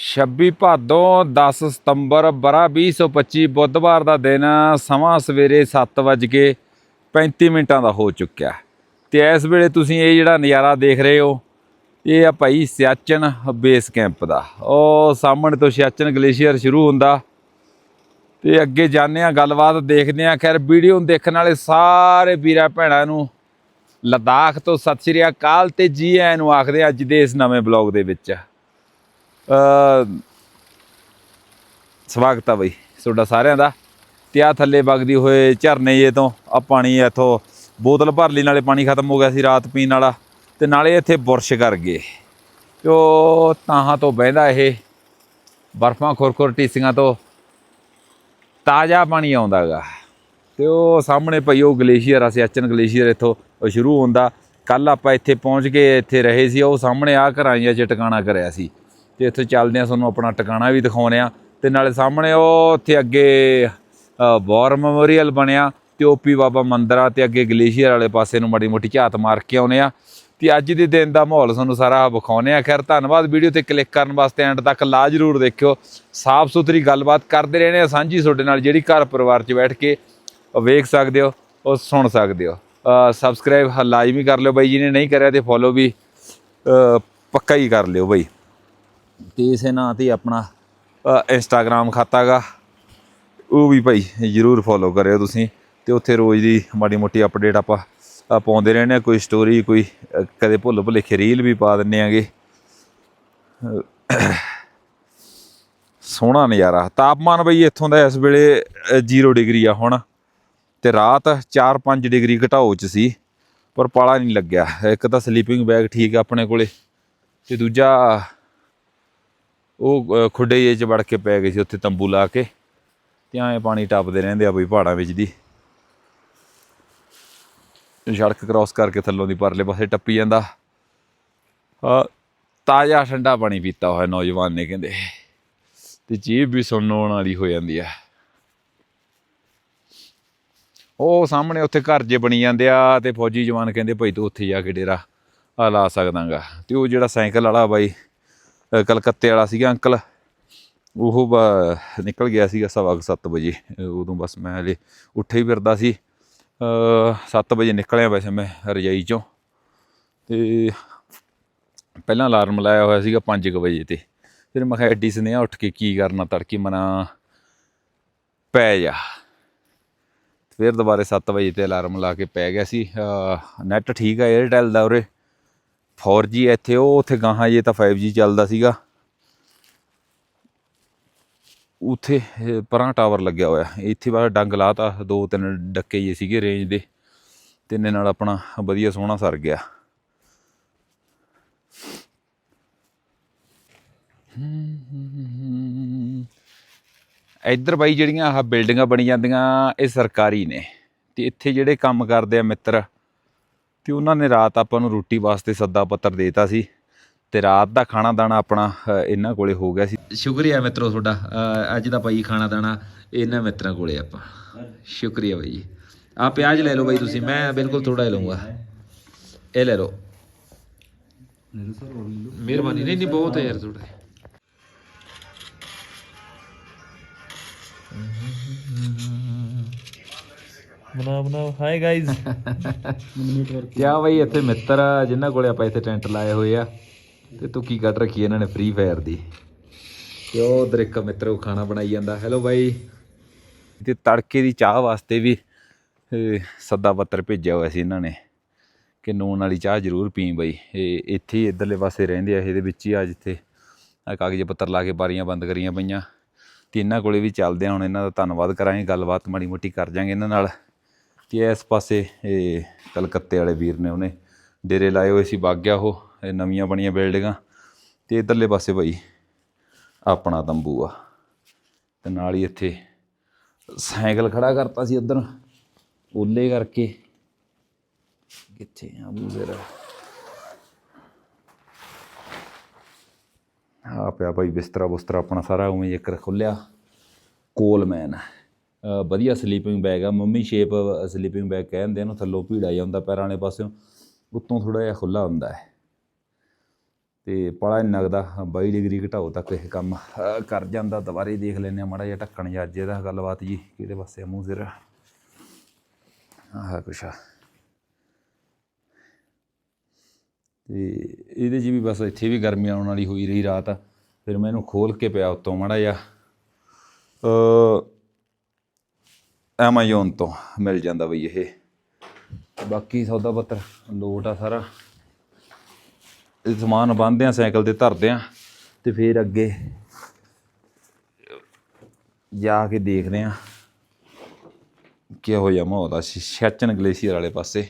26 ਭਾਦੋਂ 10 ਸਤੰਬਰ ਬਰਾ 2025 ਬੁੱਧਵਾਰ ਦਾ ਦਿਨ ਸਮਾਂ ਸਵੇਰੇ 7:35 ਮਿੰਟਾਂ ਦਾ ਹੋ ਚੁੱਕਿਆ। ਤੇ ਇਸ ਵੇਲੇ ਤੁਸੀਂ ਇਹ ਜਿਹੜਾ ਨਜ਼ਾਰਾ ਦੇਖ ਰਹੇ ਹੋ, ਇਹ ਆ ਭਾਈ ਸਿਆਚਨ ਬੇਸ ਕੈਂਪ ਦਾ। ਉਹ ਸਾਹਮਣੇ ਤੋਂ ਸਿਆਚਨ ਗਲੇਸ਼ੀਅਰ ਸ਼ੁਰੂ ਹੁੰਦਾ। ਤੇ ਅੱਗੇ ਜਾਂਦੇ ਆ ਗੱਲਬਾਤ, ਦੇਖਦੇ ਆ ਖੈਰ, ਵੀਡੀਓ ਨੂੰ ਦੇਖਣ ਵਾਲੇ ਸਾਰੇ ਵੀਰਾਂ ਭੈਣਾਂ ਨੂੰ ਲਦਾਖ ਤੋਂ ਸਤਿ ਸ਼੍ਰੀ ਅਕਾਲ ਤੇ ਜੀ ਆਇਆਂ ਨੂੰ ਆਖਦੇ ਆ ਅੱਜ ਦੇ ਇਸ ਨਵੇਂ ਬਲੌਗ ਦੇ ਵਿੱਚ। ਸਵਾਗਤ ਆ ਬਈ ਤੁਹਾਡਾ ਸਾਰਿਆਂ ਦਾ। ਤੇ ਆ ਥੱਲੇ ਵਗਦੀ ਹੋਏ ਝਰਨੇ ਜੇ ਤੋਂ ਆ ਪਾਣੀ ਇੱਥੋਂ ਬੋਤਲ ਭਰ ਲਈ, ਨਾਲੇ ਪਾਣੀ ਖਤਮ ਹੋ ਗਿਆ ਸੀ ਰਾਤ ਪੀਣ ਵਾਲਾ। ਤੇ ਨਾਲੇ ਇੱਥੇ ਬੁਰਸ਼ ਕਰ ਗਏ। ਤੇ ਉਹ ਤਾਹਾਂ ਤੋਂ ਬਹਿੰਦਾ ਇਹ, ਬਰਫਾਂ ਖੁਰਖੁਰ ਟੀਸੀਆਂ ਤੋਂ। ਤਾਜ਼ਾ ਪਾਣੀ ਆਉਂਦਾਗਾ। ਤੇ ਉਹ ਸਾਹਮਣੇ ਪਈ ਉਹ ਗਲੇਸ਼ੀਅਰ ਆ ਸਿਆਚਨ ਗਲੇਸ਼ੀਅਰ ਇੱਥੋਂ ਉਹ ਸ਼ੁਰੂ ਹੁੰਦਾ। ਕੱਲ ਆਪਾਂ ਇੱਥੇ ਪਹੁੰਚ ਕੇ ਇੱਥੇ ਰਹੇ ਸੀ, ਉਹ ਸਾਹਮਣੇ ਆ ਘਰਾਂਆਂ 'ਚ ਟਿਕਾਣਾ ਕਰਿਆ ਸੀ। ਤੇ ਇੱਥੇ ਚੱਲਦੇ ਆ ਤੁਹਾਨੂੰ ਆਪਣਾ ਟਿਕਾਣਾ ਵੀ ਦਿਖਾਉਣੇ ਆ ਤੇ ਨਾਲੇ ਸਾਹਮਣੇ ਉਹ ਉੱਥੇ ਅੱਗੇ ਵਾਰ ਮੈਮੋਰੀਅਲ ਬਣਿਆ ਤੇ ਓਪੀ ਬਾਬਾ ਮੰਦਿਰ ਆ ਤੇ ਅੱਗੇ ਗਲੇਸ਼ੀਅਰ ਵਾਲੇ ਪਾਸੇ ਨੂੰ ਮਾੜੀ ਮੋਟੀ ਝਾਤ ਮਾਰ ਕੇ ਆਉਨੇ ਆ ਤੇ ਅੱਜ ਦੇ ਦਿਨ ਦਾ ਮਾਹੌਲ ਤੁਹਾਨੂੰ ਸਾਰਾ ਵਿਖਾਉਨੇ ਆ ਖੈਰ, ਧੰਨਵਾਦ। ਵੀਡੀਓ ਤੇ ਕਲਿੱਕ ਕਰਨ ਵਾਸਤੇ ਐਂਡ ਤੱਕ ਲਾ ਜਰੂਰ ਦੇਖਿਓ। ਸਾਫ਼ ਸੁਥਰੀ ਗੱਲਬਾਤ ਕਰਦੇ ਰਹਿਣੇ ਆ ਸਾਂਝੀ ਤੁਹਾਡੇ ਨਾਲ ਜਿਹੜੀ ਘਰ ਪਰਿਵਾਰ 'ਚ ਬੈਠ ਕੇ ਵੇਖ ਸਕਦੇ ਹੋ, ਉਹ ਸੁਣ ਸਕਦੇ ਹੋ। ਸਬਸਕ੍ਰਾਈਬ ਲਾਜ਼ਮੀ ਕਰ ਲਿਓ ਬਾਈ ਜੀ ਨੇ ਨਹੀਂ ਕਰਿਆ ਤੇ ਫੋਲੋ ਵੀ ਪੱਕਾ ਹੀ ਕਰ ਲਿਓ ਬਾਈ। ਤੇ ਇਸੇ ਨਾਂ ਤੇ ਆਪਣਾ ਇੰਸਟਾਗ੍ਰam ਖਾਤਾ ਗਾ। ਉਹ ਵੀ ਭਾਈ ਜਰੂਰ ਫੋਲੋ ਕਰਿਓ ਤੁਸੀਂ ਤੇ ਉੱਥੇ ਰੋਜ਼ ਦੀ ਮਾੜੀ ਮੋਟੀ ਅਪਡੇਟ ਆਪਾਂ ਪਾਉਂਦੇ ਰਹਿੰਦੇ ਆ ਕੋਈ ਸਟੋਰੀ ਕੋਈ ਕਦੇ ਭੁੱਲ ਭੁਲੇਖੇ ਰੀਲ ਵੀ ਪਾ ਦਿੰਨੇ ਆਗੇ ਸੋਹਣਾ ਨਜ਼ਾਰਾ। ਤਾਪਮਾਨ ਬਈ ਇੱਥੋਂ ਦਾ ਇਸ ਵੇਲੇ 0 ਡਿਗਰੀ ਆ ਹੁਣ। ਤੇ ਰਾਤ 4-5 ਡਿਗਰੀ ਘਟਾਓ ਚ ਸੀ, ਪਰ ਪਾਲਾ ਨਹੀਂ ਲੱਗਿਆ। ਇੱਕ ਤਾਂ ਸਲੀਪਿੰਗ ਬੈਗ ਠੀਕ ਆਪਣੇ ਕੋਲੇ ਤੇ ਦੂਜਾ ਉਹ ਖੁੱਡੇ ਜਿਹੇ ਚ ਵੜ ਕੇ ਪੈ ਗਏ ਸੀ, ਉੱਥੇ ਤੰਬੂ ਲਾ ਕੇ। ਤੇ ਐਂ ਪਾਣੀ ਟੱਪਦੇ ਰਹਿੰਦੇ ਆ ਬਈ ਪਹਾੜਾਂ ਵਿੱਚ ਦੀ। ਸੜਕ ਕ੍ਰਾਸ ਕਰਕੇ ਥੱਲੋਂ ਦੀ ਪਰਲੇ ਪਾਸੇ ਟੱਪੀ ਜਾਂਦਾ। ਆ, ਤਾਜ਼ਾ ਠੰਡਾ ਪਾਣੀ ਪੀਤਾ ਹੋਇਆ ਨੌਜਵਾਨ ਨੇ, ਕਹਿੰਦੇ। ਤੇ ਜੀਭ ਵੀ ਸੁਣਨ ਵਾਲੀ ਹੋ ਜਾਂਦੀ ਆ। ਉਹ ਸਾਹਮਣੇ ਉੱਥੇ ਘਰ ਜੇ ਬਣੀ ਜਾਂਦੇ ਆ, ਤੇ ਫੌਜੀ ਜਵਾਨ ਕਹਿੰਦੇ, ਭਾਈ ਤੂੰ ਉੱਥੇ ਜਾ ਕੇ ਡੇਰਾ ਆ ਲਾ ਸਕਦਾਗਾ। ਤੇ ਉਹ ਜਿਹੜਾ ਸਾਈਕਲ ਵਾਲਾ ਬਾਈ ਕਲਕੱਤੇ ਵਾਲਾ ਸੀਗਾ ਅੰਕਲ। ਉਹ ਬ- ਨਿਕਲ ਗਿਆ ਸੀਗਾ ਸਵਾ ਕੁ ਸੱਤ ਵਜੇ। ਉਦੋਂ ਬਸ ਮੈਂ ਹਲੇ ਉੱਠੇ ਹੀ ਫਿਰਦਾ ਸੀ। 7 ਵਜੇ ਨਿਕਲਿਆ ਵੈਸੇ ਮੈਂ ਰਜਾਈ ਚੋਂ। ਤੇ ਪਹਿਲਾਂ ਅਲਾਰਮ ਲਾਇਆ ਹੋਇਆ ਸੀਗਾ 5 ਵਜੇ ਤੇ। ਫਿਰ ਮੈਂ ਕਿਹਾ, ਐਡੀ ਸਨੇਹਾ ਉੱਠ ਕੇ ਕੀ ਕਰਨਾ, ਤੜਕੇ ਮਨਾ ਪੈ ਜਾ। ਫਿਰ ਦੁਬਾਰੇ 7 ਵਜੇ ਤੇ ਅਲਾਰਮ ਲਾ ਕੇ ਪੈ ਗਿਆ ਸੀ। ਨੈਟ ਠੀਕ ਆ 에ਅਰਟੈਲ ਦਾ ਉਰੇ। 4G ਆ ਇੱਥੇ, ਉਹ ਉੱਥੇ ਗਾਹਾਂ ਜੇ ਤਾਂ 5G ਚੱਲਦਾ ਸੀਗਾ। ਉੱਥੇ ਪਰਾਂ ਟਾਵਰ ਲੱਗਿਆ ਹੋਇਆ। ਇੱਥੇ ਬਾਹਰ ਡੰਗ ਲਾਤਾ, ਦੋ ਤਿੰਨ ਡੱਕੇ ਜੇ ਸੀਗੇ ਰੇਂਜ ਦੇ। ਤਿੰਨੇ ਨਾਲ ਆਪਣਾ ਵਧੀਆ ਸੋਹਣਾ ਸਰ ਗਿਆ। ਇੱਧਰ ਬਾਈ ਜਿਹੜੀਆਂ ਆਹ ਬਿਲਡਿੰਗਾਂ ਬਣੀ ਜਾਂਦੀਆਂ, ਇਹ ਸਰਕਾਰੀ ਨੇ। ਤੇ ਇੱਥੇ ਜਿਹੜੇ ਕੰਮ ਕਰਦੇ ਆ ਮਿੱਤਰ ਤੇ ਉਹਨਾਂ ਨੇ ਰਾਤ ਆਪਾਂ ਨੂੰ ਰੋਟੀ ਵਾਸਤੇ ਸੱਦਾ ਪੱਤਰ ਦੇਤਾ ਸੀ ਤੇ ਰਾਤ ਦਾ ਖਾਣਾ ਦਾਣਾ ਆਪਣਾ ਇਹਨਾਂ ਕੋਲੇ ਹੋ ਗਿਆ ਸੀ। ਸ਼ੁਕਰੀਆ ਮਿੱਤਰੋ ਤੁਹਾਡਾ ਅੱਜ ਦਾ ਭਾਈ ਖਾਣਾ ਦਾਣਾ ਇਹਨਾਂ ਮਿੱਤਰਾਂ ਕੋਲੇ ਆਪਾਂ। ਸ਼ੁਕਰੀਆ ਬਾਈ ਜੀ। ਆ ਪਿਆਜ਼ ਲੈ ਲਓ ਬਾਈ ਤੁਸੀਂ ਮੈਂ ਬਿਲਕੁਲ ਥੋੜਾ ਹੀ ਲਵਾਂਗਾ ਇਹ ਲੈ ਲਓ। ਮਿਹਰਬਾਨੀ। ਨਹੀਂ ਨਹੀਂ ਬਹੁਤ ਹੈ ਯਾਰ ਥੋੜਾ ਬਣਾ ਬਣਾ। ਹਾਈ ਗਾਇਜ਼ ਕਿਆ ਬਈ, ਇੱਥੇ ਮਿੱਤਰ ਆ, ਜਿਨ੍ਹਾਂ ਕੋਲੇ ਆਪਾਂ ਇੱਥੇ ਟੈਂਟ ਲਾਏ ਹੋਏ ਆ। ਤੇ ਤੂੰ ਕੀ ਕੱਢ ਰੱਖੀ ਇਹਨਾਂ ਨੇ ਫ੍ਰੀ ਫਾਇਰ ਦੀ? ਤੇ ਉਹ ਉਧਰ ਇੱਕ ਮਿੱਤਰ ਉਹ ਖਾਣਾ ਬਣਾਈ ਜਾਂਦਾ। ਹੈਲੋ ਬਾਈ। ਤੇ ਤੜਕੇ ਦੀ ਚਾਹ ਵਾਸਤੇ ਵੀ ਸੱਦਾ ਪੱਤਰ ਭੇਜਿਆ ਹੋਇਆ ਸੀ ਇਹਨਾਂ ਨੇ ਕਿ ਨੂਨ ਵਾਲੀ ਚਾਹ ਜ਼ਰੂਰ ਪੀ ਬਈ। ਇਹ ਇੱਥੇ ਹੀ ਇਧਰਲੇ ਪਾਸੇ ਰਹਿੰਦੇ ਆ, ਇਹਦੇ ਵਿੱਚ ਹੀ ਆ ਜਿੱਥੇ ਆ ਕਾਗਜ਼ ਪੱਤਰ ਲਾ ਕੇ ਬਾਰੀਆਂ ਬੰਦ ਕਰੀਆਂ ਪਈਆਂ। ਤੇ ਇਹਨਾਂ ਕੋਲੇ ਵੀ ਚੱਲਦੇ ਆ, ਹੁਣ ਇਹਨਾਂ ਦਾ ਧੰਨਵਾਦ ਕਰਾਂਗੇ। ਗੱਲਬਾਤ ਮਾੜੀ ਮੋਟੀ ਕਰ ਜਾਾਂਗੇ ਇਹਨਾਂ ਨਾਲ। ਕਿ ਇਸ ਪਾਸੇ ਇਹ ਕਲਕੱਤੇ ਵਾਲੇ ਵੀਰ ਨੇ ਉਹਨੇ ਡੇਰੇ ਲਾਏ ਹੋਏ ਸੀ ਬਾਗਿਆ ਉਹ ਇਹ ਨਵੀਆਂ ਬਣੀਆਂ ਬਿਲਡਿੰਗਾਂ। ਤੇ ਇਧਰਲੇ ਪਾਸੇ ਭਾਈ ਆਪਣਾ ਤੰਬੂ ਆ। ਤੇ ਨਾਲ ਹੀ ਇੱਥੇ ਸਾਈਕਲ ਖੜਾ ਕਰਤਾ ਸੀ ਉਧਰ ਓਲੇ ਕਰਕੇ। ਕਿੱਥੇ ਆ ਬੂਜ਼ਰ ਆ ਪਿਆ ਭਾਈ ਬਿਸਤਰਾ ਬੁਸਤਰਾ ਆਪਣਾ ਸਾਰਾ ਉਵੇਂ ਇੱਕ ਖੁੱਲਿਆ। ਕੋਲਮੈਨ। ਅ, ਵਧੀਆ ਸਲੀਪਿੰਗ ਬੈਗ ਆ, ਮੰਮੀ ਸ਼ੇਪ ਸਲੀਪਿੰਗ ਬੈਗ ਕਹਿੰਦੇ ਇਹਨੂੰ ਥੱਲੋਂ ਭੀੜਾ ਜਾਂਦਾ ਪੈਰਾਂ ਵਾਲੇ ਪਾਸਿਓਂ ਉੱਤੋਂ ਥੋੜਾ ਜਿਹਾ ਖੁੱਲਾ ਹੁੰਦਾ ਹੈ। ਤੇ ਪਾਲਾ ਨਹੀਂ ਲੱਗਦਾ ਦਾ 22 ਡਿਗਰੀ ਘਟਾਓ ਤੱਕ ਇਹ ਕੰਮ ਕਰ ਜਾਂਦਾ, ਦੁਬਾਰੇ ਦੇਖ ਲੈਂਦੇ ਆ ਮਾੜਾ ਜਿਹਾ ਢੱਕਣ ਜਾਂ ਅੱਜ ਇਹਦਾ ਗੱਲਬਾਤ ਜੀ, ਕਿਹੜੇ ਪਾਸੇ ਮੂੰਹ ਸਿਰ। ਆਹ ਕੁਛ ਆ। ਤੇ ਇਹਦੇ 'ਚ ਵੀ ਬਸ ਇੱਥੇ ਵੀ ਗਰਮੀ ਆਉਣ ਵਾਲੀ ਹੋਈ ਰਹੀ ਰਾਤ, ਫਿਰ ਮੈਂ ਇਹਨੂੰ ਖੋਲ ਕੇ ਪਿਆ ਉੱਤੋਂ ਮਾੜਾ ਜਿਹਾ। ਅ ਐਮਾਜ਼ੋਨ ਤੋਂ ਮਿਲ ਜਾਂਦਾ ਬਈ ਇਹ। ਬਾਕੀ ਸੌਦਾ ਪੱਤਰ ਲੋਟ ਆ ਸਾਰਾ। ਇਹ ਸਮਾਨ ਬੰਨ੍ਹਦੇ ਆ, ਸਾਈਕਲ ਤੇ ਧਰਦੇ ਆ ਤੇ ਫਿਰ ਅੱਗੇ ਜਾ ਕੇ ਦੇਖਦੇ ਆ ਕਿਹੋ ਜਿਹਾ ਮਾਹੌਲ ਆ। ਸ਼ੈਚਨ ਗਲੇਸ਼ੀਅਰ ਵਾਲੇ ਪਾਸੇ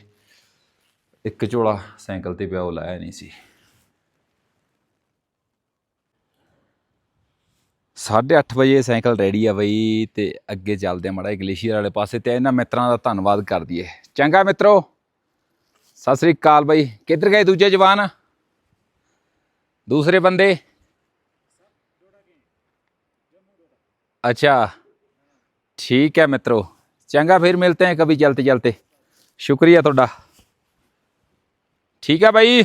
ਇੱਕ ਝੋਲਾ ਸਾਈਕਲ ਤੇ ਪਿਆ, ਉਹ ਲਾਇਆ ਨਹੀਂ ਸੀ। 8:30 ਵਜੇ ਸਾਈਕਲ ਰੈਡੀ ਆ ਬਈ ਤੇ ਅੱਗੇ ਚੱਲਦੇ ਆ ਮੜਾ ਗਲੇਸ਼ੀਅਰ ਵਾਲੇ ਪਾਸੇ ਤੇ ਇਹਨਾਂ ਮਿੱਤਰਾਂ ਦਾ ਧੰਨਵਾਦ ਕਰ ਦਈਏ ਚੰਗਾ ਮਿੱਤਰੋ ਸਤਿ ਸ੍ਰੀ ਅਕਾਲ ਬਈ ਕਿੱਧਰ ਗਏ ਦੂਜੇ ਜਵਾਨ दूसरे बंदे अच्छा ठीक है मित्रों चंगा फिर मिलते हैं कभी चलते चलते शुक्रिया थोड़ा ठीक है भाई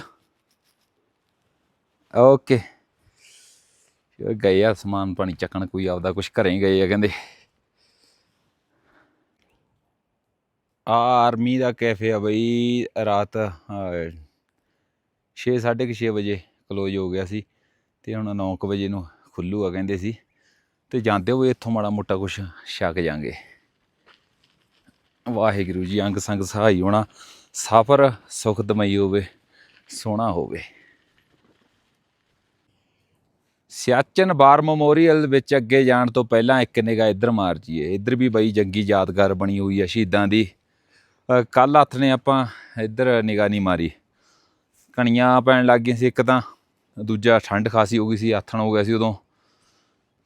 ਓਕੇ ਗਏ ਆ, ਸਮਾਨ ਪਾਣੀ ਚੱਕਣ, ਕੋਈ ਆਪਦਾ ਕੁਝ ਘਰੇ ਹੀ ਗਏ ਆ, ਕਹਿੰਦੇ। ਆ ਆਰਮੀ ਦਾ ਕੈਫੇ ਆ ਬਈ, ਰਾਤ 6 6:30 ਵਜੇ ਕਲੋਜ਼ ਹੋ ਗਿਆ ਸੀ ਤੇ ਹੁਣ 9 ਵਜੇ ਨੂੰ ਖੁੱਲੂ ਆ, ਕਹਿੰਦੇ ਸੀ। ਤੇ ਜਾਂਦੇ ਹੋਏ ਇੱਥੋਂ ਮਾੜਾ ਮੋਟਾ ਕੁਝ ਛਕ ਜਾਾਂਗੇ। ਵਾਹਿਗੁਰੂ ਜੀ, ਅੰਗ ਸੰਗ ਸਹਾਈ ਹੋਣਾ, ਸਫਰ ਸੁਖਦਮਈ ਹੋਵੇ, ਸੋਹਣਾ ਹੋਵੇ। ਸਿਆਚਨ ਬਾਰ ਮੈਮੋਰੀਅਲ ਵਿੱਚ ਅੱਗੇ ਜਾਣ ਤੋਂ ਪਹਿਲਾਂ ਇੱਕ ਨਿਗਾਹ ਇੱਧਰ ਮਾਰ ਜੀਏ। ਇੱਧਰ ਵੀ ਬਈ ਜੰਗੀ ਯਾਦਗਾਰ ਬਣੀ ਹੋਈ ਹੈ ਸ਼ਹੀਦਾਂ ਦੀ। ਕੱਲ ਹੱਥ ਨੇ ਆਪਾਂ ਇੱਧਰ ਨਿਗਾਹ ਨਹੀਂ ਮਾਰੀ। ਕਣੀਆਂ ਪੈਣ ਲੱਗ ਗਈਆਂ ਸੀ ਇੱਕ ਤਾਂ। ਦੂਜਾ ਠੰਡ ਖਾਸੀ ਹੋ ਗਈ ਸੀ, ਆਥਣ ਹੋ ਗਿਆ ਸੀ ਉਦੋਂ।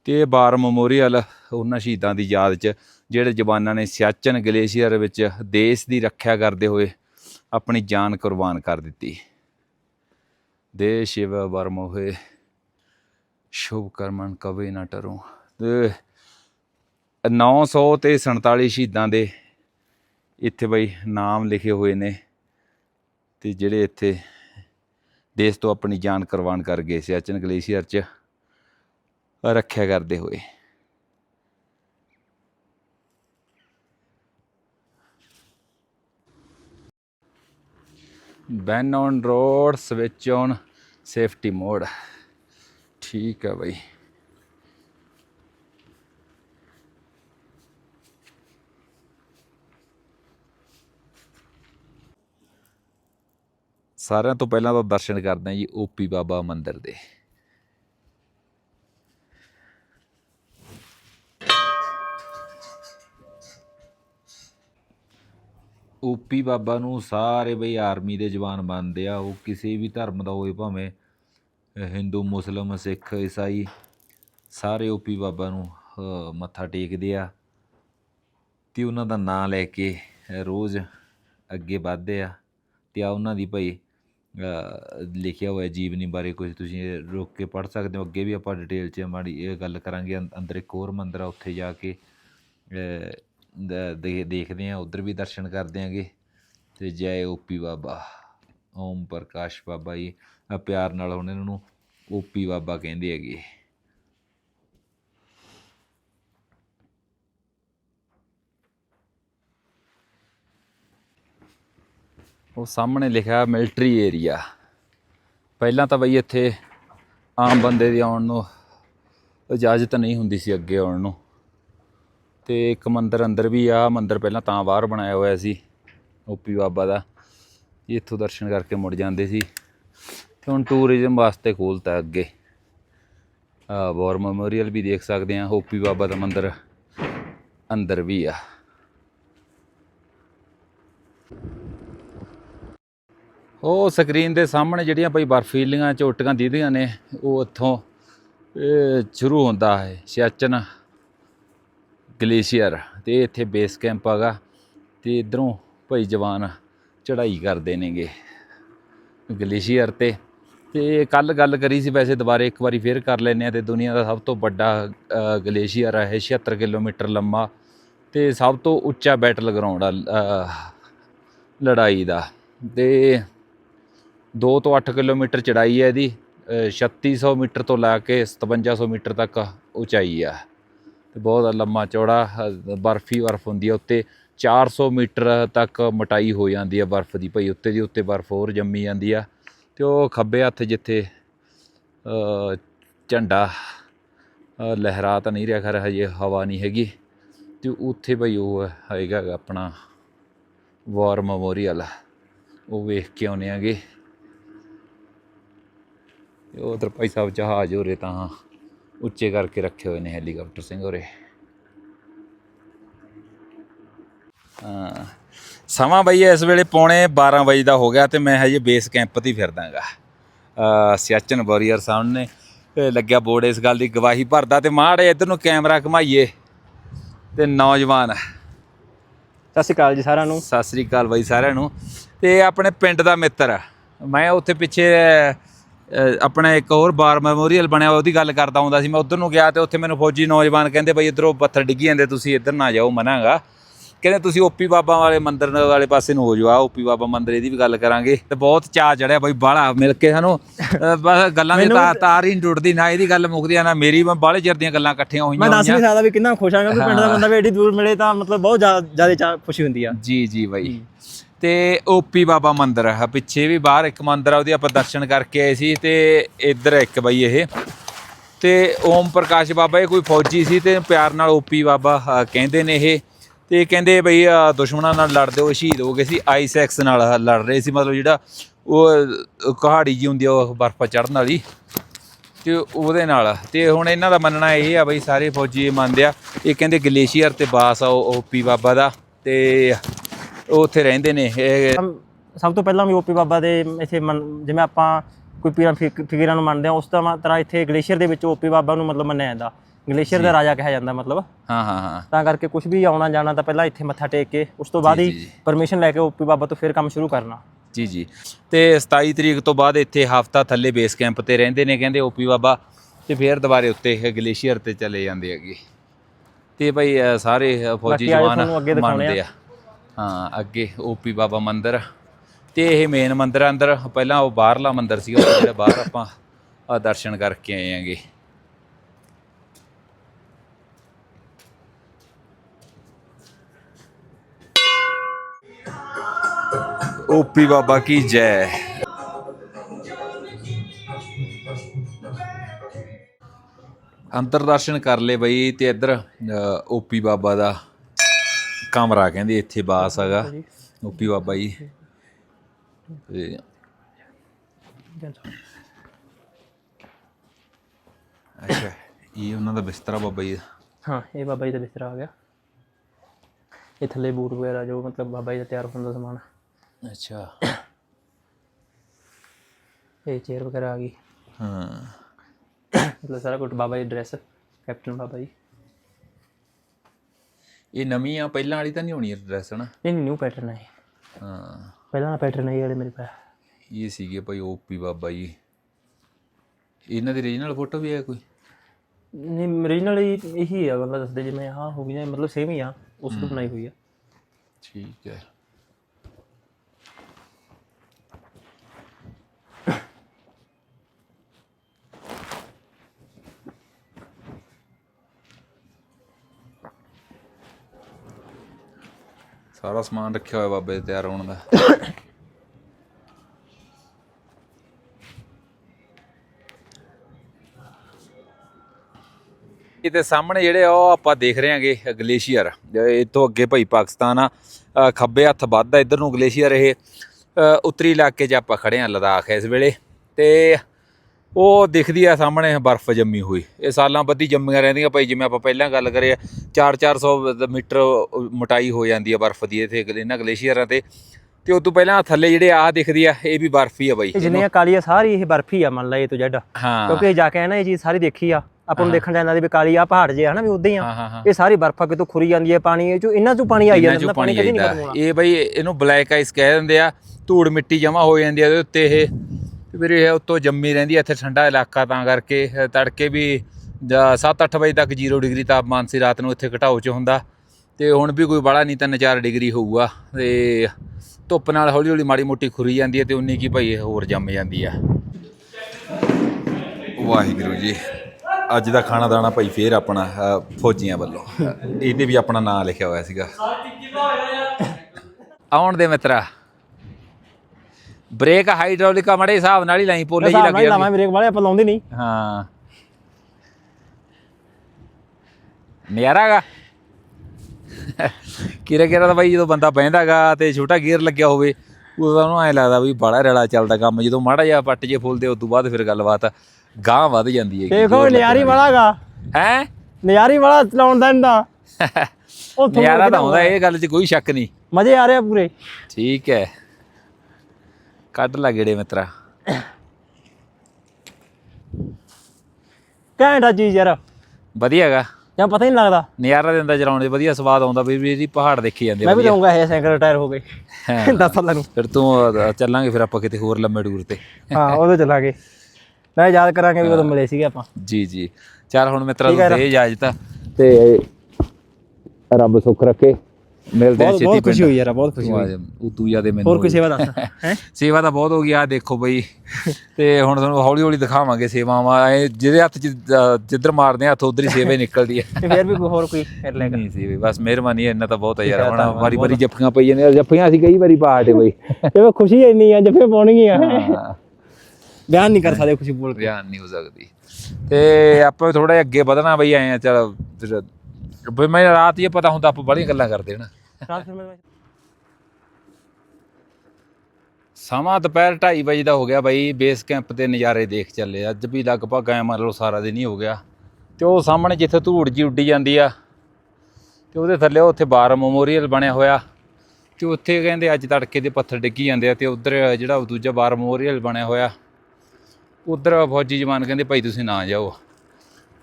ਤੇ ਇਹ ਬਾਰ ਮੈਮੋਰੀਅਲ ਉਹਨਾਂ ਸ਼ਹੀਦਾਂ ਦੀ ਯਾਦ 'ਚ, ਜਿਹੜੇ ਜਵਾਨਾਂ ਨੇ ਸਿਆਚਨ ਗਲੇਸ਼ੀਅਰ ਵਿੱਚ ਦੇਸ਼ ਦੀ ਰੱਖਿਆ ਕਰਦੇ ਹੋਏ ਆਪਣੀ ਜਾਨ ਕੁਰਬਾਨ ਕਰ ਦਿੱਤੀ। ਦੇ ਸ਼ਿਵ ਵਰਮ ਹੋਏ ਸ਼ੁਭ ਕਰਮਨ ਕਵੇ ਨਾ ਟਰੋ। ਤੇ 900 ਤੇ 47 ਸ਼ਹੀਦਾਂ ਦੇ ਇੱਥੇ ਬਈ ਨਾਮ ਲਿਖੇ ਹੋਏ ਨੇ ਤੇ ਜਿਹੜੇ ਇੱਥੇ ਦੇਸ਼ ਤੋਂ ਆਪਣੀ ਜਾਨ ਕੁਰਬਾਨ ਕਰ ਗਏ ਸੀ ਅਚਨ ਗਲੇਸ਼ੀਅਰ 'ਚ ਰੱਖਿਆ ਕਰਦੇ ਹੋਏ। Ban on road switch on safety mode. ਠੀਕ ਆ ਭਾਈ ਸਾਰਿਆਂ ਤੋਂ ਪਹਿਲਾਂ ਤਾਂ ਦਰਸ਼ਨ ਕਰਦੇ ਹਾਂ ਜੀ ਓਪੀ ਬਾਬਾ ਮੰਦਿਰ ਦੇ। ਓਪੀ ਬਾਬਾ ਨੂੰ ਸਾਰੇ ਬਈ ਆਰਮੀ ਦੇ ਜਵਾਨ ਮੰਨਦੇ ਆ, ਉਹ ਕਿਸੇ ਵੀ ਧਰਮ ਦਾ ਹੋਵੇ ਭਾਵੇਂ ਹਿੰਦੂ, ਮੁਸਲਮ, ਸਿੱਖ, ਈਸਾਈ ਸਾਰੇ ਓਪੀ ਬਾਬਾ ਨੂੰ ਮੱਥਾ ਟੇਕਦੇ ਆ ਤੇ ਉਹਨਾਂ ਦਾ ਨਾਂ ਲੈ ਕੇ ਰੋਜ਼ ਅੱਗੇ ਵਧਦੇ ਆ ਤੇ ਆ ਉਹਨਾਂ ਦੀ ਭਾਈ ਲਿਖਿਆ ਹੋਇਆ ਜੀਵਨੀ ਬਾਰੇ ਕੁਝ ਤੁਸੀਂ ਰੋਕ ਕੇ ਪੜ੍ਹ ਸਕਦੇ ਹੋ। ਅੱਗੇ ਵੀ ਆਪਾਂ ਡਿਟੇਲ 'ਚ ਮਾੜੀ ਇਹ ਗੱਲ ਕਰਾਂਗੇ। ਅੰਦਰ ਇੱਕ ਹੋਰ ਮੰਦਿਰ ਆ, ਉੱਥੇ ਜਾ ਕੇ ਦੇ- ਦੇਖਦੇ ਆ, ਉਧਰ ਵੀ ਦਰਸ਼ਨ ਕਰਦੇ ਆਂਗੇ। ਤੇ ਜੈ ਓਪੀ ਬਾਬਾ। ਓਮ ਪ੍ਰਕਾਸ਼ ਬਾਬਾ ਜੀ। ਪਿਆਰ ਨਾਲ ਹੁਣ ਇਹਨਾਂ ਨੂੰ ਓਪੀ ਬਾਬਾ ਕਹਿੰਦੇ ਹੈਗੇ। ਉਹ ਸਾਹਮਣੇ ਲਿਖਿਆ ਮਿਲਟਰੀ ਏਰੀਆ। ਪਹਿਲਾਂ ਤਾਂ ਬਈ ਇੱਥੇ ਆਮ ਬੰਦੇ ਦੀ ਆਉਣ ਨੂੰ ਇਜਾਜ਼ਤ ਨਹੀਂ ਹੁੰਦੀ ਸੀ ਅੱਗੇ ਆਉਣ ਨੂੰ। ਤੇ ਇੱਕ ਮੰਦਰ ਅੰਦਰ ਵੀ ਆ, ਮੰਦਰ ਪਹਿਲਾਂ ਤਾਂ ਬਾਹਰ ਬਣਾਇਆ ਹੋਇਆ ਸੀ ਓਪੀ ਬਾਬਾ ਦਾ। ਇੱਥੋਂ ਦਰਸ਼ਨ ਕਰਕੇ ਮੁੜ ਜਾਂਦੇ ਸੀ। ਤੇ ਹੁਣ ਟੂਰਿਜ਼ਮ ਵਾਸਤੇ ਖੋਲਤਾ ਅੱਗੇ। ਆ ਵਾਰ ਮੈਮੋਰੀਅਲ ਵੀ ਦੇਖ ਸਕਦੇ ਆ। ਹੋਪੀ ਬਾਬਾ ਦਾ ਮੰਦਿਰ ਅੰਦਰ ਵੀ ਆ। ਉਹ ਸਕਰੀਨ ਦੇ ਸਾਹਮਣੇ ਜਿਹੜੀਆਂ ਭਾਈ ਬਰਫੀਲੀਆਂ ਝੋਟੀਆਂ ਦੀਦੀਆਂ ਨੇ, ਉਹ ਇੱਥੋਂ ਸ਼ੁਰੂ ਹੁੰਦਾ ਹੈ। ਸਿਆਚਨ ਗਲੇਸ਼ੀਅਰ ਤੇ ਇੱਥੇ ਬੇਸ ਕੈਂਪ ਹੈਗਾ ਤੇ ਇਧਰੋਂ ਭਾਈ ਜਵਾਨ ਚੜ੍ਹਾਈ ਕਰਦੇ ਨੇਗੇ ਗਲੇਸ਼ੀਅਰ ਤੇ। ਤੇ ਕੱਲ ਗੱਲ ਕਰੀ ਸੀ ਵੈਸੇ ਦੁਬਾਰੇ ਇੱਕ ਵਾਰੀ ਫੇਰ ਕਰ ਲੈਨੇ ਆ ਤੇ ਦੁਨੀਆ ਦਾ ਸਭ ਤੋਂ ਵੱਡਾ ਗਲੇਸ਼ੀਅਰ ਹੈ ਇਹ 76 ਕਿਲੋਮੀਟਰ ਲੰਮਾ ਤੇ ਸਭ ਤੋਂ ਉੱਚਾ ਬੈਟਲ ਗਰਾਊਂਡ ਆ ਅ, ਲੜਾਈ ਦਾ ਤੇ 2 ਤੋਂ 8 ਕਿਲੋਮੀਟਰ ਚੜਾਈ ਹੈ ਇਹਦੀ ਅ, 3600 ਮੀਟਰ ਤੋਂ ਲੈ ਕੇ 5700 ਮੀਟਰ ਤੱਕ ਉਚਾਈ ਆ ਤੇ ਬਹੁਤ ਲੰਮਾ ਚੌੜਾ ਅ, ਬਰਫੀ ਬਰਫ ਹੁੰਦੀ ਆ ਉੱਤੇ 400 ਮੀਟਰ ਤੱਕ ਮਟਾਈ ਹੋ ਜਾਂਦੀ ਆ ਬਰਫ ਦੀ ਭਈ ਉੱਤੇ ਦੀ ਉੱਤੇ ਬਰਫ ਹੋਰ ਜੰਮੀ ਜਾਂਦੀ ਆ। ਤੇ ਉਹ ਖੱਬੇ ਹੱਥ ਜਿੱਥੇ ਝੰਡਾ ਲਹਿਰਾ ਤਾਂ ਨਹੀਂ ਰਿਹਾ ਖਰ, ਹਜੇ ਹਵਾ ਨਹੀਂ ਹੈਗੀ। ਤੇ ਉੱਥੇ ਭਈ ਉਹ ਹੈਗਾ ਆਪਣਾ ਵਾਰ ਮੈਮੋਰੀਅਲ ਉਹ ਵੇਖ ਕੇ ਆਉਨੇ ਆਗੇ। ਤੇ ਉਹ ਉਧਰ ਭਾਈ ਸਾਹਿਬ ਜਹਾਜ਼ ਹੋਰੇ ਤਾਂ ਉੱਚੇ ਕਰਕੇ ਰੱਖੇ ਹੋਏ ਨੇ ਹੈਲੀਕਾਪਟਰ ਸਿੰਘ ਹੋਰੇ ਹਾਂ। ਸਮਾਂ ਬਈ ਇਸ ਵੇਲੇ ਪੌਣੇ 12 ਵਜੇ ਦਾ ਹੋ ਗਿਆ ਤੇ ਮੈਂ ਹਜੇ ਬੇਸ ਕੈਂਪ ਤੇ ਫਿਰਦਾਗਾ। ਸਿਆਚਨ ਵਾਰੀਅਰ ਸਾਹਮਣੇ ਲੱਗਿਆ ਬੋਰਡ ਇਸ ਗੱਲ ਦੀ ਗਵਾਹੀ ਭਰਦਾ ਤੇ ਮਾੜੇ ਇੱਧਰ ਨੂੰ ਕੈਮਰਾ ਘਮਾਈਏ। ਤੇ ਨੌਜਵਾਨ। ਸਤਿ ਸ਼੍ਰੀ ਅਕਾਲ ਜੀ ਸਾਰਿਆਂ ਨੂੰ। ਸਤਿ ਸ੍ਰੀ ਅਕਾਲ ਬਾਈ ਸਾਰਿਆਂ ਨੂੰ। ਤੇ ਆਪਣੇ ਪਿੰਡ ਦਾ ਮਿੱਤਰ ਮੈਂ ਉੱਥੇ ਪਿੱਛੇ ਆਪਣਾ ਇੱਕ ਹੋਰ ਬਾਰ ਮੈਮੋਰੀਅਲ ਬਣਿਆ ਉਹਦੀ ਗੱਲ ਕਰਦਾ ਹੁੰਦਾ ਸੀ। ਮੈਂ ਉਧਰ ਨੂੰ ਗਿਆ ਤੇ ਉੱਥੇ ਮੈਨੂੰ ਫੌਜੀ ਨੌਜਵਾਨ ਕਹਿੰਦੇ ਬਈ ਇਧਰੋਂ ਪੱਥਰ ਡਿੱਗੀ ਜਾਂਦੇ ਤੁਸੀਂ ਇੱਧਰ ਨਾ ਜਾਓ ਮਨਾਂਗਾ। ਕਹਿੰਦੇ ਤੁਸੀਂ ਓਪੀ ਬਾਬਾ ਵਾਲੇ ਮੰਦਿਰ ਵਾਲੇ ਪਾਸੇ ਨੂੰ ਹੋ ਜਾਓ ਆ ਓਪੀ ਬਾਬਾ ਮੰਦਿਰ ਇਹਦੀ ਵੀ ਗੱਲ ਕਰਾਂਗੇ। ਤੇ ਬਹੁਤ ਚਾਅ ਚੜਿਆ ਬਈ ਬਾਹਲਾ ਮਿਲ ਕੇ ਸਾਨੂੰ ਬਸ ਗੱਲਾਂ ਦੀ ਤਾਰ ਤਾਰ ਹੀ ਨਹੀਂ ਟੁੱਟਦੀ ਨਾ ਇਹਦੀ ਗੱਲ ਮੁੱਕਦੀ ਆ ਨਾ ਮੇਰੀ ਮੈਂ ਬਾਹਲੇ ਚਿਰ ਦੀਆਂ ਗੱਲਾਂ ਇਕੱਠੀਆਂ ਹੋਈਆਂ ਮੈਂ ਦੱਸ ਹੋਈਆਂ। ਨਹੀਂ ਸਕਦਾ ਵੀ ਕਿੰਨਾ ਖੁਸ਼ ਹਾਂ ਕਿ ਪਿੰਡ ਦਾ ਬੰਦਾ ਵੀ ਏਡੀ ਦੂਰ ਮਿਲੇ ਤਾਂ ਮਤਲਬ ਬਹੁਤ ਜ਼ਿਆਦਾ ਜ਼ਿਆਦਾ ਖੁਸ਼ੀ ਹੁੰਦੀ ਆ। ਜੀ ਜੀ ਬਾਈ। ਤੇ ਓਪੀ ਬਾਬਾ ਮੰਦਿਰ ਆ ਪਿੱਛੇ ਵੀ ਬਾਹਰ ਇੱਕ ਮੰਦਿਰ ਆ ਉਹਦੀ ਆਪਾਂ ਦਰਸ਼ਨ ਕਰਕੇ ਆਏ ਸੀ ਤੇ ਇੱਧਰ ਇੱਕ ਬਾਈ ਇਹ। ਤੇ ਓਮ ਪ੍ਰਕਾਸ਼ ਬਾਬਾ ਇਹ ਕੋਈ ਫੌਜੀ ਸੀ ਤੇ ਪਿਆਰ ਨਾਲ ਓਪੀ ਬਾਬਾ ਅ, ਕਹਿੰਦੇ ਨੇ ਇਹ। ਤੇ ਕਹਿੰਦੇ ਬਈ ਦੁਸ਼ਮਣਾਂ ਨਾਲ ਲੜਦੇ ਹੋਏ ਸ਼ਹੀਦ ਹੋ ਗਏ ਸੀ ਆਈਸੈਕਸ ਨਾਲ ਲੜ ਰਹੇ ਸੀ, ਮਤਲਬ ਜਿਹੜਾ ਉਹ ਕਹਾੜੀ ਜੀ ਹੁੰਦੀ ਆ, ਉਹ ਬਰਫ਼ ਚੜਨ ਵਾਲੀ। ਤੇ ਉਹਦੇ ਨਾਲ, ਤੇ ਹੁਣ ਇਹਨਾਂ ਦਾ ਮੰਨਣਾ ਇਹ ਆ ਬਈ, ਸਾਰੇ ਫੌਜੀ ਇਹ ਮੰਨਦੇ ਆ, ਇਹ ਕਹਿੰਦੇ ਗਲੇਸ਼ੀਅਰ ਤੇ ਬਾਸ ਆ ਉਹ ਓਪੀ ਬਾਬਾ ਦਾ, ਤੇ ਉਹ ਉੱਥੇ ਰਹਿੰਦੇ ਨੇ, ਇਹ ਸਭ ਤੋਂ ਪਹਿਲਾਂ ਵੀ ਓਪੀ ਬਾਬਾ ਦੇ ਇੱਥੇ ਮੰਨ- ਜਿਵੇਂ ਆਪਾਂ ਕੋਈ ਪੀਰਾਂ, ਫਿਕ- ਫਕੀਰਾਂ ਨੂੰ ਮੰਨਦੇ ਆ, ਉਸ ਤਰ੍ਹਾਂ ਤਰ੍ਹਾਂ ਇੱਥੇ ਗਲੇਸ਼ੀਅਰ ਦੇ ਵਿੱਚ ਓਪੀ ਬਾਬਾ ਨੂੰ ਮਤਲਬ ਮੰਨਿਆ ਜਾਂਦਾ। ਗਲੇਸ਼ੀਅਰ ਦਾ ਰਾਜਾ ਕਿਹਾ ਜਾਂਦਾ ਮਤਲਬ। ਹਾਂ ਹਾਂ ਹਾਂ। ਤਾਂ ਕਰਕੇ ਕੁਝ ਵੀ ਆਉਣਾ ਜਾਣਾ ਤਾਂ ਪਹਿਲਾਂ ਇੱਥੇ ਮੱਥਾ ਟੇਕ ਕੇ ਉਸ ਤੋਂ ਬਾਅਦ ਹੀ। ਪਰਮਿਸ਼ਨ ਲੈ ਕੇ ਓਪੀ ਬਾਬਾ ਤੋਂ ਫਿਰ ਕੰਮ ਸ਼ੁਰੂ ਕਰਨਾ। ਜੀ ਜੀ। ਤੇ 27 ਤਰੀਕ ਤੋਂ ਬਾਅਦ ਇੱਥੇ ਹਫਤਾ ਥੱਲੇ ਬੇਸ ਕੈਂਪ ਤੇ ਰਹਿੰਦੇ ਨੇ ਕਹਿੰਦੇ ਓਪੀ ਬਾਬਾ। ਤੇ ਫੇਰ ਦੁਬਾਰੇ ਉੱਤੇ ਗਲੇਸ਼ੀਅਰ ਤੇ ਚਲੇ ਜਾਂਦੇ ਹੈਗੇ ਤੇ ਭਾਈ ਸਾਰੇ ਫੌਜੀ ਜਵਾਨ ਅੱਗੇ ਮੰਨਦੇ ਆ। ਹਾਂ ਅੱਗੇ ਓਪੀ ਬਾਬਾ ਮੰਦਿਰ। ਤੇ ਇਹ ਮੇਨ ਮੰਦਿਰ ਅੰਦਰ। ਪਹਿਲਾਂ ਉਹ ਬਾਹਰਲਾ ਮੰਦਿਰ ਸੀ ਉਹ ਜਿਹੜਾ ਬਾਹਰ ਆਪਾਂ ਆ ਦਰਸ਼ਨ ਕਰਕੇ ਆਏ ਆਂਗੇ ਓਪੀ ਬਾਬਾ ਕੀ ਜੈ। ਅੰਤਰ ਦਰਸ਼ਨ ਕਰ ਲਏ ਬਈ ਤੇ ਇੱਧਰ ਅ, ਓਪੀ ਬਾਬਾ ਦਾ ਕਮਰਾ ਕਹਿੰਦੇ ਇੱਥੇ ਬਾਸ ਹੈਗਾ। ਓਪੀ ਬਾਬਾ ਜੀ। ਤੇ ਅੱਛਾ ਇਹ ਉਹਨਾਂ ਦਾ ਬਿਸਤਰਾ ਬਾਬਾ ਜੀ ਦਾ। ਹਾਂ ਇਹ ਬਾਬਾ ਜੀ ਦਾ ਬਿਸਤਰਾ ਆ ਗਿਆ। ਇਹ ਥੱਲੇ ਬੂਟ ਵਗੈਰਾ ਜੋ ਮਤਲਬ ਬਾਬਾ ਜੀ ਦਾ ਤਿਆਰ ਹੁੰਦਾ ਸਮਾਨ। ਅੱਛਾ। ਇਹ ਚੇਅਰ ਵਗੈਰਾ ਆ ਗਈ। ਹਾਂ। ਮਤਲਬ ਸਾਰਾ ਕੁਝ ਬਾਬਾ ਜੀ ਡਰੈਸ ਕੈਪਟਨ ਬਾਬਾ ਜੀ। ਇਹ ਨਵੀਂ ਆ ਪਹਿਲਾਂ ਵਾਲੀ ਤਾਂ ਨਹੀਂ ਹੋਣੀ ਡਰੈਸ ਹਨਾ? ਨਹੀਂ ਨਿਊ ਪੈਟਰਨ ਹੈ। ਹਾਂ। ਪਹਿਲਾਂ ਦਾ ਪੈਟਰਨ ਹੈ ਵਾਲੇ ਮੇਰੇ ਪਾਸ ਇਹ ਸੀਗੇ ਭਾਈ ਓਪੀ ਬਾਬਾ ਜੀ। ਇਹਨਾਂ ਦੀ ਰੀਜਨਲ ਫੋਟੋ ਵੀ ਹੈ ਕੋਈ? ਨਹੀਂ ਓਰੀਜਨਲ ਇਹੀ ਆ ਮਤਲਬ ਦੱਸਦੇ ਜਿਵੇਂ ਹਾਂ ਹੋ ਗਈਆਂ ਮਤਲਬ ਸੇਮ ਹੀ ਆ ਉਸ ਤੋਂ ਬਣਾਈ ਹੋਈ ਆ। ਠੀਕ ਹੈ। ਸਾਰਾ ਸਮਾਨ ਰੱਖਿਆ ਹੋਇਆ ਬਾਬੇ ਦੇ ਤਿਆਰ ਹੋਣ ਦਾ। ਇਹਦੇ ਸਾਹਮਣੇ ਜਿਹੜੇ ਆ, ਉਹ ਆਪਾਂ ਦੇਖ ਰਹੇ ਹਾਂਗੇ ਗਲੇਸ਼ੀਅਰ। ਇਹ ਤੋਂ ਅੱਗੇ ਭਾਈ ਪਾਕਿਸਤਾਨ ਆ। ਖੱਬੇ ਹੱਥ ਵੱਧਦਾ ਇੱਧਰ ਨੂੰ ਗਲੇਸ਼ੀਅਰ ਇਹ। ਉੱਤਰੀ ਇਲਾਕੇ 'ਚ ਆਪਾਂ ਖੜੇ ਆ ਲਦਾਖ ਇਸ ਵੇਲੇ। ਤੇ ਉਹ ਦਿਖਦੀ ਆ ਸਾਹਮਣੇ ਬਰਫ਼ ਜੰਮੀ ਹੋਈ। ਇਹ ਸਾਲਾਂ ਬੱਧੀ ਜੰਮੀਆਂ ਰਹਿੰਦੀਆਂ ਭਾਈ ਜਿਵੇਂ ਆਪਾਂ ਪਹਿਲਾਂ ਗੱਲ ਕਰੇ 4-400 ਮੀਟਰ ਮੋਟਾਈ ਹੋ ਜਾਂਦੀ ਆ ਬਰਫ਼ ਦੀ ਇੱਥੇ ਇਹਨਾਂ ਗਲੇਸ਼ੀਅਰਾਂ ਤੇ। ਤੇ ਉਸ ਤੋਂ ਪਹਿਲਾਂ ਥੱਲੇ ਜਿਹੜੇ ਆਹ ਦਿਖਦੀ ਆ ਇਹ ਵੀ ਬਰਫ਼ ਹੀ ਆ ਬਾਈ। ਜਿੰਨੀਆਂ ਕਾਲੀਆਂ ਸਾਰੀ ਇਹ ਬਰਫੀ ਆ ਮੰਨ ਲਾ ਇਹ ਤੋਂ ਜੱਡ ਹਾਂ। ਕਿਉਂਕਿ ਇਹ ਜਾ ਕੇ ਨਾ ਇਹ ਚੀਜ਼ ਸਾਰੀ ਦੇਖੀ ਆ। ਆਪਾਂ ਨੂੰ ਦੇਖਣ ਜਾਂਦਾ ਦੀ ਵੀ ਕਾਲੀ ਆ ਪਹਾੜ ਜੇ ਹਨਾ ਵੀ ਉਦਾਂ ਹੀ ਹਾਂ ਆ। ਹਾਂ ਹਾਂ ਇਹ ਸਾਰੀ ਬਰਫ ਆ ਕਿਤੋਂ ਖੁਰੀ ਜਾਂਦੀ ਹੈ ਪਾਣੀ ਇਹ ਚੋਂ ਇਹਨਾਂ ਚੋਂ ਪਾਣੀ ਆਈ ਜਾਂਦਾ ਪਾਣੀ ਕਦੇ ਨਹੀਂ ਖਤਮ ਹੋਣਾ। ਇਹ ਬਈ ਇਹਨੂੰ ਬਲੈਕ ਆਈਸ ਕਹਿ ਦਿੰਦੇ ਆ ਧੂੜ ਮਿੱਟੀ ਜਮਾ ਹੋ ਜਾਂਦੀ ਆ ਇਹਦੇ ਉੱਤੇ ਇਹ। ਤੇ ਫਿਰ ਇਹ ਉੱਤੋਂ ਜੰਮੀ ਰਹਿੰਦੀ ਇੱਥੇ ਠੰਡਾ ਇਲਾਕਾ ਤਾਂ ਕਰਕੇ ਤੜਕੇ ਵੀ 7-8 ਵਜੇ ਤੱਕ 0 ਡਿਗਰੀ ਤਾਪਮਾਨ ਸੀ ਰਾਤ ਨੂੰ ਇੱਥੇ ਘਟਾਓ ਚ ਹੁੰਦਾ। ਤੇ ਹੁਣ ਵੀ ਕੋਈ ਬੜਾ ਨਹੀਂ 3-4 ਡਿਗਰੀ ਹੋਊਗਾ। ਤੇ ਧੁੱਪ ਨਾਲ ਹੌਲੀ ਹੌਲੀ ਮਾੜੀ ਮੋਟੀ ਖੁਰੀ ਜਾਂਦੀ ਹੈ ਤੇ ਉਨੀ ਕੀ ਭਾਈ ਇਹ ਹੋਰ ਜੰਮ ਜਾਂਦੀ ਆ। ਵਾਹਿਗੁਰੂ ਜੀ ਅੱਜ ਦਾ ਖਾਣਾ ਦਾਣਾ ਭਾਈ ਫੇਰ ਆਪਣਾ ਫੌਜੀਆਂ ਵੱਲੋਂ। ਇਹਦੇ ਵੀ ਆਪਣਾ ਨਾਮ ਲਿਖਿਆ ਹੋਇਆ ਸੀਗਾ। ਆਉਣ ਦੇ ਮਿੱਤਰਾ। ਬ੍ਰੇਕ ਹਾਈਡ੍ਰੋਲਿਕਾ ਮੜੇ ਹਿਸਾਬ ਨਾਲ ਹੀ ਲਾਈ ਪੋਲੇ ਜੀ ਹਿਸਾਬ ਨਾਲ ਲੱਗ ਹੀ ਜਾਂਦੀ ਲਾਵਾਂ ਬ੍ਰੇਕ ਵਾਲੇ ਆਪਾਂ ਲਾਉਂਦੇ ਨਹੀਂ। ਹਾਂ। ਨਿਆਰਾਗਾ ਕਿਰੇ ਕਿਰੇ ਦਾ ਬਾਈ ਜਦੋਂ ਬੰਦਾ ਬਹਿੰਦਾਗਾ ਤੇ ਛੋਟਾ ਗੇਅਰ ਲੱਗਿਆ ਹੋਵੇ ਉਦੋਂ ਉਹਨੂੰ ਐ ਲੱਗਦਾ ਵੀ ਬੜਾ ਰੇਲਾ ਚੱਲਦਾ ਕੰਮ ਜਦੋਂ ਮਾੜਾ ਜਿਹਾ ਪੱਟ ਜੇ ਫੁੱਲਦੇ ਉਸ ਤੋਂ ਬਾਅਦ ਫਿਰ ਗੱਲਬਾਤ ਗਾਂ ਵੱਧ ਜਾਂਦੀ ਹੈ ਦੇਖੋ ਨਿਆਰੀ ਵਾਲਾਗਾ ਹੈ? ਨਿਆਰੀ ਵਾਲਾ ਚਲਾਉਣ ਦਾ ਤੁਹਾਨੂੰ ਨਿਆਰਾ ਤਾਂ ਹੁੰਦਾ ਇਹ ਗੱਲ 'ਚ ਕੋਈ ਸ਼ੱਕ ਨਹੀਂ। ਮਜ਼ੇ ਆ ਰਹੇ ਪੂਰੇ। ਠੀਕ ਹੈ। ਕੱਢ ਲਾ ਗੇੜੇ ਮਿੱਤਰਾ। ਘੈਂਟਾ ਚੀਜ਼ ਯਾਰ। ਵਧੀਆਗਾ ਜਾਂ ਪਤਾ ਹੀ ਨਹੀਂ ਲੱਗਦਾ। ਨਿਆਰਾ ਦਿੰਦਾ ਚਲਾਉਣ ਦੇ ਵਧੀਆ ਸਵਾਦ ਆਉਂਦਾ ਵੀ ਵੀ ਇਹਦੀ ਪਹਾੜ ਦੇਖੀ ਜਾਂਦੇ ਮੈਂ ਵੀ ਵਧੀਆ। ਲਊਂਗਾ ਇਹ ਸਾਈਕਲ ਟਾਇਰ ਹੋ ਗਏ। ਹਾਂ। 10 ਸਾਲਾਂ ਨੂੰ। ਫਿਰ ਤੂੰ ਚੱਲਾਂਗੇ ਫਿਰ ਆਪਾਂ ਕਿਤੇ ਹੋਰ ਲੰਮੇ ਟੂਰ ਤੇ। ਹਾਂ ਉਹਦੇ ਚਲਾਂਗੇ। ਮੈਂ ਯਾਦ ਕਰਾਂਗੇ ਵੀ ਉਦੋਂ ਮਿਲੇ ਸੀਗੇ ਆਪਾਂ। ਜੀ ਜੀ। ਚੱਲ ਹੁਣ ਮਿੱਤਰਾ ਨੂੰ ਦੇ ਇਜਾਜ਼ਤ। ਤੇ ਰੱਬ ਸੁੱਖ ਰੱਖੇ। ਮਿਲਦੇ ਆ ਬਹੁਤ ਖੁਸ਼ੀ। ਹੋਈ ਯਾਰ ਬਹੁਤ ਖੁਸ਼ੀ ਤੂੰ ਆ ਹੋਈ ਉਹ ਤੂੰ ਜਿਆਦੇ ਮੈਨੂੰ ਹੋਰ ਕੋਈ ਸੇਵਾ ਦੱਸ। ਹੈ? ਸੇਵਾ ਤਾਂ ਬਹੁਤ ਹੋ ਗਈ ਆ ਦੇਖੋ ਬਈ। ਤੇ ਹੁਣ ਤੁਹਾਨੂੰ ਹੌਲੀ ਹੌਲੀ ਦਿਖਾਵਾਂਗੇ ਸੇਵਾਵਾਂ। ਜਿਹਦੇ ਹੱਥ 'ਚ ਜਿੱਧਰ ਮਾਰਦੇ ਆ ਹੱਥ ਉਧਰ ਹੀ ਸੇਵਾ ਹੀ ਨਿਕਲਦੀ ਹੈ ਤੇ ਫਿਰ ਵੀ ਕੋਈ ਹੋਰ ਕੋਈ ਕਰ ਲੇਗਾ ਨਹੀਂ ਸੀ ਬਈ ਬਸ ਮਿਹਰਬਾਨੀ ਇੰਨਾ ਤਾਂ ਬਹੁਤ ਹੈ ਯਾਰ। ਹੁਣ ਵਾਰੀ ਵਾਰੀ ਜੱਫੀਆਂ ਪਈ ਜਾਂਦੀਆਂ ਜੱਫੀਆਂ ਅਸੀਂ ਕਈ ਵਾਰੀ ਪਾਟੇ ਬਈ। ਜਿਵੇਂ ਖੁਸ਼ੀ ਇੰਨੀ ਆ ਜੱਫੇ ਪਾਉਣਗੀਆਂ। ਬਿਆਨ ਨਹੀਂ ਕਰ ਸਕਦੇ ਖੁਸ਼ੀ ਬੋਲ ਕੇ। ਬਿਆਨ ਨਹੀਂ ਹੋ ਸਕਦੀ। ਤੇ ਆਪਾਂ ਥੋੜਾ ਜਿਹਾ ਅੱਗੇ ਵਧਣਾ ਬਈ ਆਏ ਆ ਚਲ ਬਈ ਮੈਂ ਰਾਤ ਹੀ ਇਹ ਪਤਾ ਹੁੰਦਾ ਆਪਾਂ ਬੜੀਆਂ ਗੱਲਾਂ ਕਰਦੇ ਨਾ ਸਮਾਂ ਦੁਪਹਿਰ 2:30 ਵਜੇ ਦਾ ਹੋ ਗਿਆ ਬਾਈ ਬੇਸ ਕੈਂਪ ਦੇ ਨਜ਼ਾਰੇ ਦੇਖ ਚੱਲੇ ਅੱਜ ਵੀ ਲਗਭਗ ਐ ਮੰਨ ਲਓ ਸਾਰਾ ਦਿਨ ਹੀ ਹੋ ਗਿਆ। ਤੇ ਉਹ ਸਾਹਮਣੇ ਜਿੱਥੇ ਧੂੜ ਜੀ ਉੱਡੀ ਜਾਂਦੀ ਆ ਤੇ ਉਹਦੇ ਥੱਲੇ ਉੱਥੇ ਬਾਰ ਮੈਮੋਰੀਅਲ ਬਣਿਆ ਹੋਇਆ। ਤੇ ਉੱਥੇ ਕਹਿੰਦੇ ਅੱਜ ਤੜਕੇ ਦੇ ਪੱਥਰ ਡਿੱਗੀ ਜਾਂਦੇ ਆ ਤੇ ਉਧਰ ਜਿਹੜਾ ਉਹ ਦੂਜਾ ਬਾਰ ਮੈਮੋਰੀਅਲ ਬਣਿਆ ਹੋਇਆ। ਉਧਰ ਫੌਜੀ ਜਵਾਨ ਕਹਿੰਦੇ ਭਾਈ ਤੁਸੀਂ ਨਾ ਜਾਓ।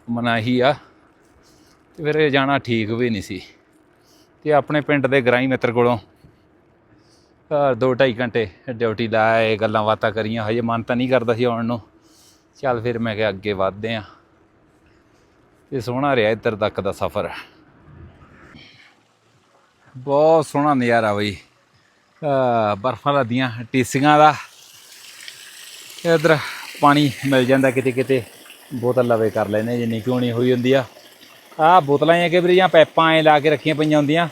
ਮਨਾਹੀ ਆ। ਫਿਰ ਇਹ ਜਾਣਾ ਠੀਕ ਵੀ ਨਹੀਂ ਸੀ। ਤੇ ਆਪਣੇ ਪਿੰਡ ਦੇ ਗਰਾਈ ਮਿੱਤਰ ਕੋਲੋਂ ਦੋ ਢਾਈ ਘੰਟੇ ਡਿਊਟੀ ਲਾਏ ਗੱਲਾਂ ਬਾਤਾਂ ਕਰੀਆਂ, ਹਜੇ ਮਨ ਤਾਂ ਨਹੀਂ ਕਰਦਾ ਸੀ ਆਉਣ ਨੂੰ। ਚੱਲ ਫਿਰ ਮੈਂ ਕਿਹਾ ਅੱਗੇ ਵਧਦੇ ਆ। ਤੇ ਸੋਹਣਾ ਰਿਹਾ ਇੱਧਰ ਤੱਕ ਦਾ ਸਫ਼ਰ। ਬਹੁਤ ਸੋਹਣਾ ਨਜ਼ਾਰਾ ਬਈ ਬਰਫਾਂ ਲੱਦੀਆਂ, ਟੀਸੀਆਂ ਦਾ। ਇੱਧਰ ਪਾਣੀ ਮਿਲ ਜਾਂਦਾ ਕਿਤੇ ਕਿਤੇ ਬੋਤਲ ਲਵੇ ਕਰ ਲੈਨੇ ਜਿੰਨੀ ਕਿਉਂ ਨਹੀਂ ਹੋਈ ਹੁੰਦੀ ਆ। ਆਹ ਬੋਤਲਾਂ ਇਹ ਕਿ ਵੀਰ ਜਾਂ ਪੈਪਾਂ ਐ ਲਾ ਕੇ ਰੱਖੀਆਂ ਪਈਆਂ ਹੁੰਦੀਆਂ।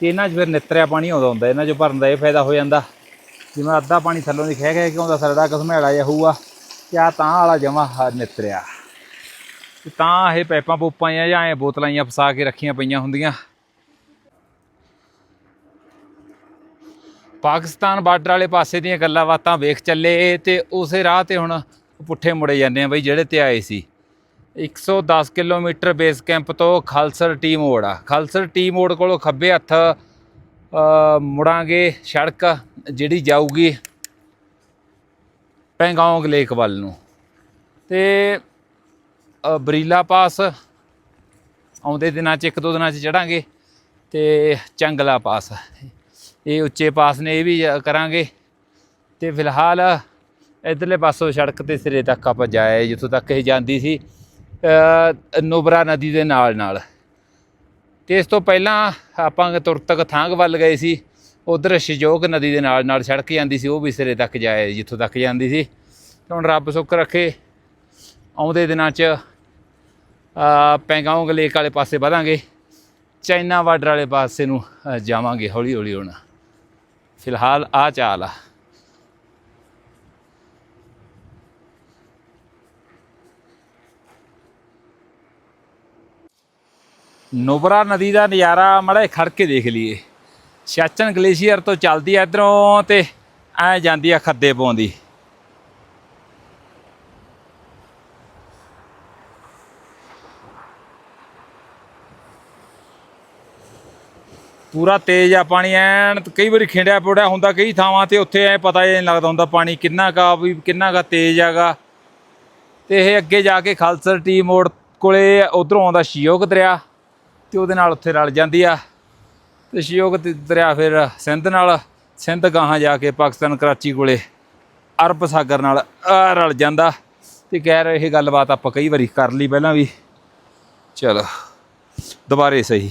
ਤੇ ਇਹਨਾਂ 'ਚ ਫਿਰ ਨਿੱਤਰਿਆ ਪਾਣੀ ਆਉਂਦਾ ਹੁੰਦਾ, ਇਹਨਾਂ 'ਚੋਂ ਭਰਨ ਦਾ ਇਹ ਫਾਇਦਾ ਹੋ ਜਾਂਦਾ। ਜਿਵੇਂ ਅੱਧਾ ਪਾਣੀ ਥੱਲੋਂ ਦੀ ਖਹਿ ਖਹਿ ਕੇ ਆਉਂਦਾ ਸਰੜਾ ਘਸਮੈਲਾ ਜਿਹਾ ਹੋਊਗਾ, ਤੇ ਆ ਤਾਂ ਵਾਲਾ ਜਮਾ ਨਿੱਤਰਿਆ। ਤੇ ਤਾਂ ਇਹ ਪੈਪਾਂ ਪੂਪਾਂ ਜਾਂ ਐ ਬੋਤਲਾਂ ਜਿਹੀਆਂ ਫਸਾ ਕੇ ਰੱਖੀਆਂ ਪਈਆਂ ਹੁੰਦੀਆਂ। ਪਾਕਿਸਤਾਨ ਬਾਰਡਰ ਵਾਲੇ ਪਾਸੇ ਦੀਆਂ ਗੱਲਾਂ ਬਾਤਾਂ ਵੇਖ ਚੱਲੇ ਤੇ ਉਸੇ ਰਾਹ ਤੇ ਹੁਣ ਪੁੱਠੇ ਮੁੜੇ ਜਾਂਦੇ ਆ ਬਈ, ਜਿਹੜੇ ਤੇ ਆਏ ਸੀ। 110 ਕਿਲੋਮੀਟਰ ਬੇਸ ਕੈਂਪ ਤੋਂ ਖਾਲਸਰ ਟੀ ਮੋੜ ਆ। ਖਾਲਸਰ ਟੀ ਮੋੜ ਕੋਲੋਂ ਖੱਬੇ ਹੱਥ ਮੁੜਾਂਗੇ ਸੜਕ ਜਿਹੜੀ ਜਾਊਗੀ ਪੈਂਗੋਂਗ ਲੇਕ ਵੱਲ ਨੂੰ। ਤੇ ਬਰੀਲਾ ਪਾਸ ਆਉਂਦੇ ਦਿਨਾਂ 'ਚ, ਇੱਕ ਦੋ ਦਿਨਾਂ 'ਚ ਚੜਾਂਗੇ ਤੇ ਚੰਗਲਾ ਪਾਸ। ਇਹ ਉੱਚੇ ਪਾਸ ਨੇ, ਇਹ ਵੀ ਕਰਾਂਗੇ। ਤੇ ਫਿਲਹਾਲ ਇਧਰਲੇ ਪਾਸੋਂ ਸੜਕ ਤੇ ਸਿਰੇ ਤੱਕ ਆਪਾਂ ਜਾਏ ਜਿੱਥੋਂ ਤੱਕ ਇਹ ਜਾਂਦੀ ਸੀ। ਨੋਬਰਾ ਨਦੀ ਦੇ ਨਾਲ ਨਾਲ। ਤੇ ਇਸ ਤੋਂ ਪਹਿਲਾਂ ਆਪਾਂ ਤੁਰਤਕ ਥਾਂਗ ਵੱਲ ਗਏ ਸੀ। ਉਧਰ ਸ਼ਿਜੋਗ ਨਦੀ ਦੇ ਨਾਲ ਨਾਲ ਸੜਕ ਜਾਂਦੀ ਸੀ ਉਹ ਵੀ ਸਿਰੇ ਤੱਕ ਜਾਏ ਜਿੱਥੋਂ ਤੱਕ ਜਾਂਦੀ ਸੀ। ਤੇ ਹੁਣ ਰੱਬ ਸੁੱਖ ਰੱਖੇ ਆਉਂਦੇ ਦਿਨਾਂ 'ਚ ਅ, ਪੈਂਗੋਂਗ ਲੇਕ ਵਾਲੇ ਪਾਸੇ ਵਧਾਂਗੇ। ਚਾਈਨਾ ਬਾਰਡਰ ਵਾਲੇ ਪਾਸੇ ਨੂੰ ਜਾਵਾਂਗੇ ਹੌਲੀ ਹੌਲੀ ਹੁਣ। ਫਿਲਹਾਲ ਆ ਚਾਲ ਆ। ਨੁਬਰਾ ਨਦੀ ਦਾ ਨਜ਼ਾਰਾ ਮੜਾ ਖੜ ਕੇ ਦੇਖ ਲਈਏ। ਸਿਆਚਨ ਗਲੇਸ਼ੀਅਰ ਤੋਂ ਚੱਲਦੀ ਆ ਇਧਰੋਂ ਤੇ ਐ ਜਾਂਦੀ ਆ ਖੱਦੇ ਪਾਉਂਦੀ ਪੂਰਾ ਤੇਜ਼ ਆ ਪਾਣੀ, ਐਨ ਕਈ ਵਾਰੀ ਖਿੰਡਿਆ ਪੜਿਆ ਹੁੰਦਾ, ਕਈ ਥਾਵਾਂ ਤੇ ਉੱਥੇ ਐ ਪਤਾ ਹੀ ਨਹੀਂ ਲੱਗਦਾ ਹੁੰਦਾ ਪਾਣੀ ਕਿੰਨਾ ਕਾ ਵੀ, ਕਿੰਨਾ ਕਾ ਤੇਜ਼ ਹੈਗਾ। ਤੇ ਇਹ ਅੱਗੇ ਜਾ ਕੇ ਖਾਲਸਰ ਟੀ ਮੋੜ ਕੋਲੇ ਉਧਰੋਂ ਆਉਂਦਾ ਸ਼ਿਯੋਕ ਦਰਿਆ। ਤੇ ਉਹਦੇ ਨਾਲ ਉੱਥੇ ਰਲ ਜਾਂਦੀ ਆ। ਤੇ ਸ਼ਯੋਗ ਦਰਿਆ ਫਿਰ ਸਿੰਧ ਨਾਲ, ਸਿੰਧ ਗਾਹਾਂ ਜਾ ਕੇ ਪਾਕਿਸਤਾਨ ਕਰਾਚੀ ਕੋਲੇ ਅਰਬ ਸਾਗਰ ਨਾਲ ਰਲ ਜਾਂਦਾ। ਤੇ ਕਹਿ ਰਹੇ ਇਹ ਗੱਲਬਾਤ ਆਪਾਂ ਕਈ ਵਾਰੀ ਕਰ ਲਈ ਪਹਿਲਾਂ ਵੀ। ਚਲੋ, ਦੁਬਾਰੇ ਸਹੀ।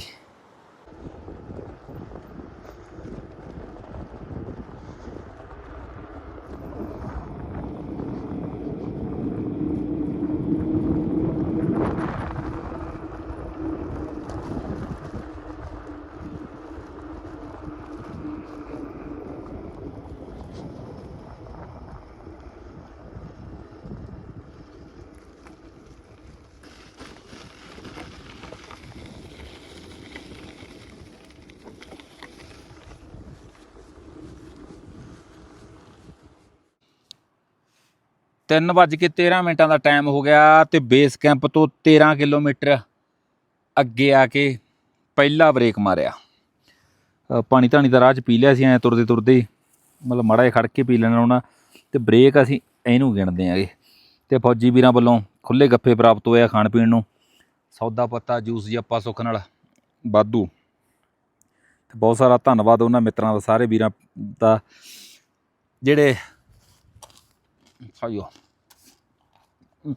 3:13 ਮਿੰਟਾਂ ਦਾ ਟਾਈਮ ਹੋ ਗਿਆ ਤੇ ਬੇਸ ਕੈਂਪ ਤੋਂ 13 ਕਿਲੋਮੀਟਰ ਅੱਗੇ ਆ ਕੇ ਪਹਿਲਾ ਬ੍ਰੇਕ ਮਾਰਿਆ। ਪਾਣੀ ਧਾਣੀ ਦਾ ਰਾਹ ਚ ਪੀ ਲਿਆ ਸੀ ਐ ਤੁਰਦੇ ਤੁਰਦੇ ਹੀ, ਮਤਲਬ ਮਾੜਾ ਜਿਹਾ ਖੜ ਕੇ ਪੀ ਲੈਣਾ ਉਹਨਾਂ ਤੇ ਬ੍ਰੇਕ ਅਸੀਂ ਇਹਨੂੰ ਗਿਣਦੇ ਆਂਗੇ। ਤੇ ਫੌਜੀ ਵੀਰਾਂ ਵੱਲੋਂ ਖੁੱਲੇ ਗੱਫੇ ਪ੍ਰਾਪਤ ਹੋਏ ਆ ਖਾਣ ਪੀਣ ਨੂੰ। ਸੌਦਾ ਪੱਤਾ ਜੂਸ ਜੱਪਾ ਸੁੱਖ ਨਾਲ। ਵਾਧੂ। ਤੇ ਬਹੁਤ ਸਾਰਾ ਧੰਨਵਾਦ ਉਹਨਾਂ ਮਿੱਤਰਾਂ ਦਾ ਸਾਰੇ ਵੀਰਾਂ ਦਾ। ਜਿਹੜੇ ਖਾਈਓ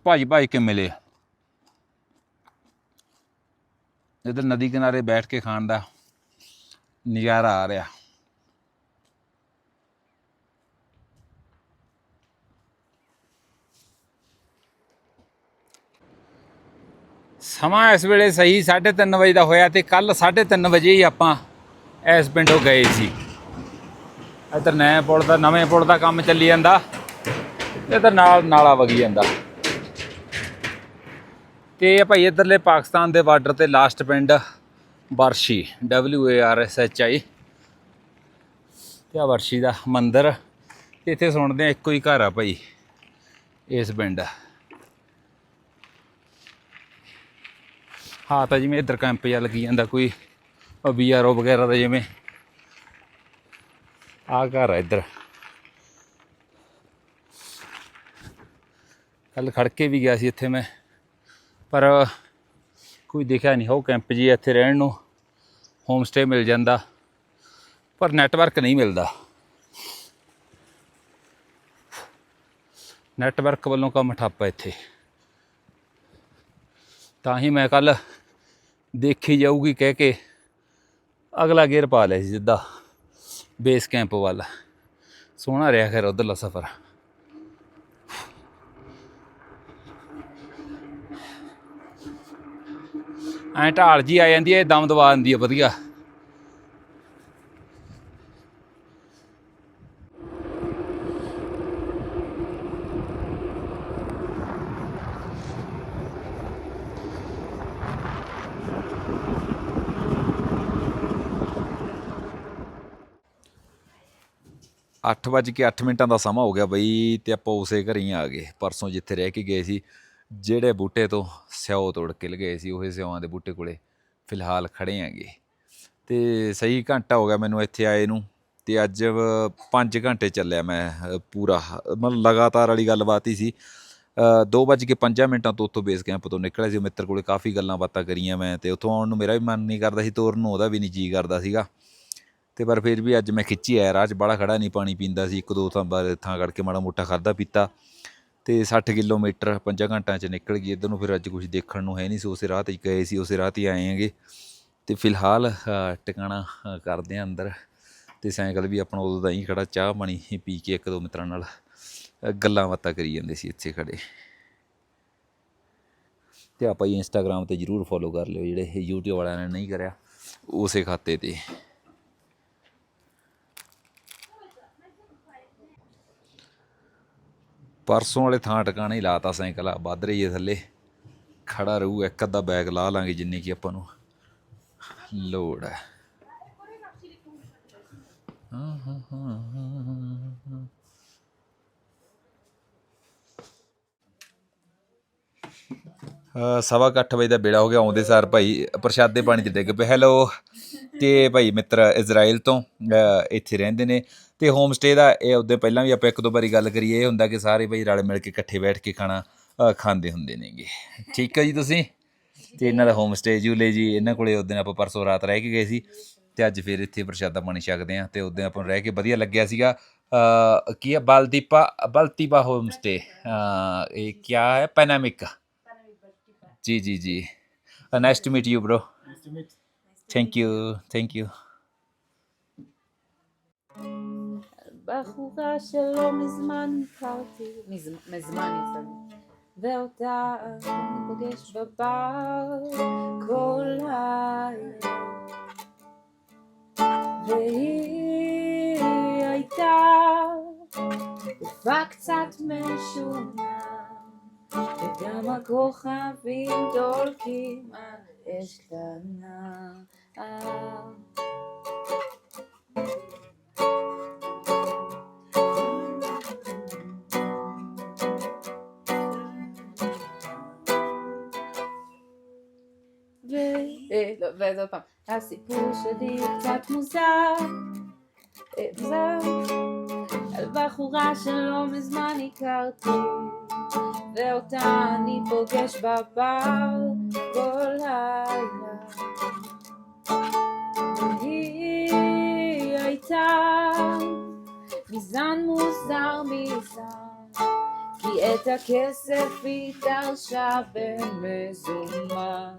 ਭਾਜੀ ਭਾਈ ਕੇ ਮਿਲੇ ਇਧਰ ਨਦੀ ਕਿਨਾਰੇ ਬੈਠ ਕੇ ਖਾਣ ਦਾ ਨਜ਼ਾਰਾ ਆ ਰਿਹਾ ਸਮਾਂ ਇਸ ਵੇਲੇ ਸਹੀ 3:30 ਵਜੇ ਦਾ ਹੋਇਆ ਤੇ ਕੱਲ 3:30 ਵਜੇ ਹੀ ਆਪਾਂ ਇਸ ਪਿੰਡੋਂ ਗਏ ਸੀ। ਇਧਰ ਨਵੇਂ ਪੁਲ ਦਾ, ਨਵੇਂ ਪੁਲ ਦਾ ਕੰਮ ਚੱਲੀ ਜਾਂਦਾ। ਇਧਰ ਨਾਲ ਨਾਲਾ ਵਗੀ ਜਾਂਦਾ। ਤੇ ਇਹ ਭਾਈ ਇਧਰਲੇ ਪਾਕਿਸਤਾਨ ਦੇ ਬਾਰਡਰ ਤੇ ਲਾਸਟ ਪਿੰਡ Warshi W A R S H I ਤੇ ਆ ਵਰਸ਼ੀ ਦਾ ਮੰਦਿਰ। ਇੱਥੇ ਸੁਣਦੇ ਆ ਇੱਕੋ ਹੀ ਘਰ ਆ ਭਾਈ, ਇਸ ਪਿੰਡ। ਹਾਂ ਤਾਂ ਜਿਵੇਂ ਇੱਧਰ ਕੈਂਪ ਜਿਹਾ ਲੱਗੀ ਜਾਂਦਾ ਕੋਈ ਬੀ ਆਰ ਓ ਵਗੈਰਾ ਦਾ ਜਿਵੇਂ। ਆ ਘਰ ਆ ਇੱਧਰ। ਕੱਲ ਖੜ ਕੇ ਵੀ ਗਿਆ ਸੀ ਇੱਥੇ ਮੈਂ, ਪਰ ਕੋਈ ਦੇਖਿਆ ਨਹੀਂ ਹੋ ਕੈਂਪ ਜੀ ਇੱਥੇ ਰਹਿਣ ਨੂੰ ਹੋਮ ਸਟੇ ਮਿਲ ਜਾਂਦਾ, ਪਰ ਨੈਟਵਰਕ ਨਹੀਂ ਮਿਲਦਾ। ਨੈਟਵਰਕ ਵੱਲੋਂ ਕੰਮ ਠੱਪ ਹੈ ਇੱਥੇ। ਤਾਂ ਹੀ ਮੈਂ ਕੱਲ ਦੇਖੀ ਜਾਊਗੀ ਕਹਿ ਕੇ, ਅਗਲਾ ਗੇਅਰ ਪਾ ਲਿਆ ਸੀ ਸਿੱਧਾ ਬੇਸ ਕੈਂਪ ਵੱਲ। ਸੋਹਣਾ ਰਿਹਾ ਖੈਰ ਉਧਰਲਾ ਸਫ਼ਰ। ਐ ਢਾਲ ਜੀ ਆ ਜਾਂਦੀ ਹੈ, ਇਹ ਦਮ ਦਵਾ ਦਿੰਦੀ ਹੈ, ਵਧੀਆ। ਅੱਠ ਵੱਜ ਕੇ ਅੱਠ ਮਿੰਟਾਂ ਦਾ ਸਮਾਂ ਹੋ ਗਿਆ ਬਈ, ਤੇ ਆਪਾਂ ਉਸੇ ਘਰ ਹੀ ਆ ਗਏ। ਪਰਸੋਂ ਜਿੱਥੇ ਰਹਿ ਕੇ ਗਏ ਸੀ ਜਿਹੜੇ ਬੂਟੇ ਤੋਂ ਸਿਓ ਤੋੜ ਕੇ ਲਗਾਏ ਸੀ, ਉਹੇ ਸਿਓਆਂ ਦੇ ਬੂਟੇ ਕੋਲੇ ਫਿਲਹਾਲ ਖੜੇ ਆਂਗੇ ਤੇ ਸਹੀ ਘੰਟਾ ਹੋ ਗਿਆ ਮੈਨੂੰ ਇੱਥੇ ਆਏ ਨੂੰ ਤੇ ਅੱਜ 5 ਘੰਟੇ ਚੱਲਿਆ ਮੈਂ ਪੂਰਾ, ਮਤਲਬ ਲਗਾਤਾਰ ਵਾਲੀ ਗੱਲਬਾਤ ਹੀ ਸੀ। 2:05 ਮਿੰਟਾਂ ਤੋਂ ਉੱਥੋਂ ਬੇਸ ਕੈਂਪ ਤੋਂ ਨਿਕਲਿਆ ਸੀ ਮਿੱਤਰ ਕੋਲੇ ਕਾਫੀ ਗੱਲਾਂ ਬਾਤਾਂ ਕਰੀਆਂ ਮੈਂ ਤੇ ਉੱਥੋਂ ਆਉਣ ਨੂੰ ਮੇਰਾ ਵੀ ਮਨ ਨਹੀਂ ਕਰਦਾ ਸੀ ਤੋਰਨ ਨੂੰ, ਉਹਦਾ ਵੀ ਨਹੀਂ ਜੀ ਕਰਦਾ ਸੀਗਾ। ਤੇ ਪਰ ਫਿਰ ਵੀ ਅੱਜ ਮੈਂ ਖਿੱਚੀ ਆਇਆ, ਰਾਹ 'ਚ ਬੜਾ ਖੜਾ ਨਹੀਂ, ਪਾਣੀ ਪੀਂਦਾ ਸੀ, ਇੱਕ ਦੋ ਥਾਂ ਬਾਰ ਥਾਂ ਕਰਕੇ ਮਾੜਾ ਮੋਟਾ ਖਾਦਾ ਪੀਤਾ। ਤੇ 60 ਕਿਲੋਮੀਟਰ 5 ਘੰਟਿਆਂ 'ਚ ਨਿਕਲ ਗਈ। ਇੱਧਰ ਨੂੰ ਫਿਰ ਅੱਜ ਕੁਝ ਦੇਖਣ ਨੂੰ ਹੈ ਨਹੀਂ ਸੀ, ਉਸੇ ਰਾਹ ਤੇ ਹੀ ਗਏ ਸੀ, ਉਸੇ ਰਾਹ ਤੇ ਹੀ ਆਏ ਹੈਗੇ। ਤੇ ਫਿਲਹਾਲ ਟਿਕਾਣਾ ਕਰਦੇ ਆ ਅੰਦਰ। ਤੇ ਸਾਈਕਲ ਵੀ ਆਪਣਾ ਉਦੋਂ ਦਾ ਹੀ ਖੜਾ, ਚਾਹ ਪਾਣੀ ਪੀ ਕੇ ਇੱਕ ਦੋ ਮਿੱਤਰਾਂ ਨਾਲ ਗੱਲਾਂ ਬਾਤਾਂ ਕਰੀ ਜਾਂਦੇ ਸੀ ਇੱਥੇ ਖੜੇ। ਤੇ ਆਪਾਂ ਹੀ ਇੰਸਟਾਗ੍ਰam ਤੇ ਜਰੂਰ ਫੋਲੋ ਕਰ ਲਿਓ, ਜਿਹੜੇ YouTube ਵਾਲਿਆਂ ਨੇ ਨਹੀਂ ਕਰਿਆ, ਉਸੇ ਖਾਤੇ ਤੇ। ਪਰਸੋਂ ਵਾਲੇ ਥਾਂ ਟਿਕਾਣੇ ਹੀ ਲਾਤਾ ਸਾਈਕਲ ਆ ਵੱਧ ਰਹੀ ਹੈ ਥੱਲੇ। ਖੜਾ ਰਹੂ ਇੱਕ ਅੱਧਾ ਬੈਗ ਲਾ ਲਾਂਗੇ ਜਿੰਨੀ ਕੀ ਆਪਾਂ ਨੂੰ। ਲੋੜ ਹੈ। ਅ, ਸਵਾ ਕੁ ਅੱਠ ਵਜੇ ਦਾ ਬੇੜਾ ਹੋ ਗਿਆ ਆਉਂਦੇ ਸਾਰ ਭਾਈ ਪ੍ਰਸ਼ਾਦੇ ਪਾਣੀ 'ਚ ਡਿੱਗ ਪਏ। ਹੈਲੋ ਤੇ ਭਾਈ ਮਿੱਤਰ ਇਜ਼ਰਾਈਲ ਤੋਂ ਇੱਥੇ ਰਹਿੰਦੇ ਨੇ। ਤੇ ਹੋਮ ਸਟੇ ਦਾ ਇਹ ਉਹਦੇ ਪਹਿਲਾਂ ਵੀ ਆਪਾਂ ਇੱਕ ਦੋ ਵਾਰੀ ਗੱਲ ਕਰੀਏ ਇਹ ਹੁੰਦਾ ਕਿ ਸਾਰੇ ਬਈ ਰਲ ਮਿਲ ਕੇ ਇਕੱਠੇ ਬੈਠ ਕੇ ਖਾਣਾ ਖਾਂਦੇ ਹੁੰਦੇ ਨੇਗੇ। ਠੀਕ ਹੈ ਜੀ ਤੁਸੀਂ? ਤੇ ਇਹਨਾਂ ਦਾ ਹੋਮ ਸਟੇ ਜੂਲੇ ਜੀ ਇਹਨਾਂ ਕੋਲੇ ਉਸ ਦਿਨ ਆਪਾਂ ਪਰਸੋਂ ਰਾਤ ਰਹਿ ਕੇ ਗਏ ਸੀ ਤੇ ਅੱਜ ਫਿਰ ਇੱਥੇ ਪ੍ਰਸ਼ਾਦਾ ਪਾਣੀ ਛਕਦੇ ਆ ਤੇ ਉਸ ਆਪਾਂ ਨੂੰ ਰਹਿ ਕੇ ਵਧੀਆ ਲੱਗਿਆ ਸੀਗਾ। ਕੀ ਹੈ ਬਲਦੀਪਾ ਬਲਤੀਪਾ ਹੋਮ ਸਟੇ ਇਹ ਕੀ ਹੈ? Panamik ji ji ji. Nice to meet you bro nice to thank you thank you בחורה שלא מזמן הכרתי, מז- מזמן יצאנו, ואותה אני פוגש בבר כל לילה. והיא הייתה יפה קצת משונה, וגם הכוכבים דולקים על אש קטנה. ואז עוד פעם. הסיפור שלי קצת מוזר. אה, זהו. על בחורה שלא מזמן הכרתי, ואותה אני פוגש בבר כל לילה. והיא הייתה גזען מוזר מזעם, כי את הכסף היא דרשה במזומן.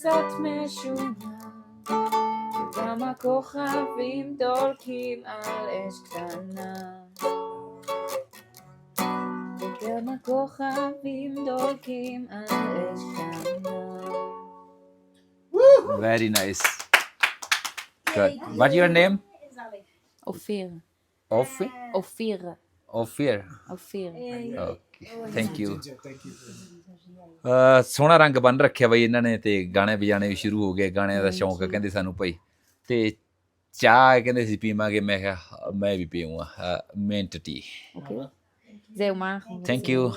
קצת משונה, וגם הכוכבים דולקים על אש קטנה. וגם הכוכבים דולקים על אש קטנה. Very nice. Good. What's your name? אופיר, Ophir? אופיר, Ophir. Thank you ਸੋਹਣਾ ਰੰਗ ਬੰਨ ਰੱਖਿਆ ਬਈ ਇਹਨਾਂ ਨੇ ਤੇ ਗਾਣੇ ਵਜਾਣੇ ਵੀ ਸ਼ੁਰੂ ਹੋ ਗਏ ਗਾਣਿਆਂ ਦਾ ਸ਼ੌਂਕ ਕਹਿੰਦੇ ਸਾਨੂੰ ਭਾਈ। ਤੇ ਚਾਹ ਕਹਿੰਦੇ ਸੀ ਪੀਵਾਂਗੇ ਮੈਂ ਕਿਹਾ ਮੈਂ ਵੀ ਪੀਵਾਂ mint tea thank you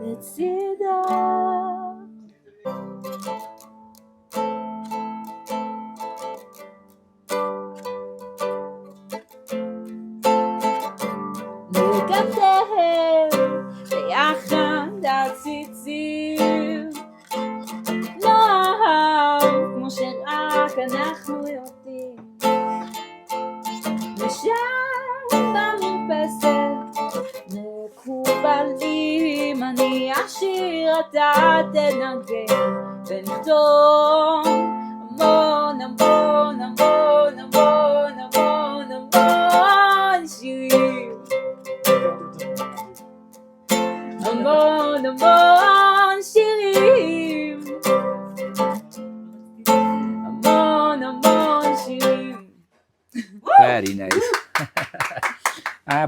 let's sit down. עציצים נאהב כמו שרק אנחנו יודעים. ושם במרפסת מקובלים אני אשיר אתה תנגן. ונכתוב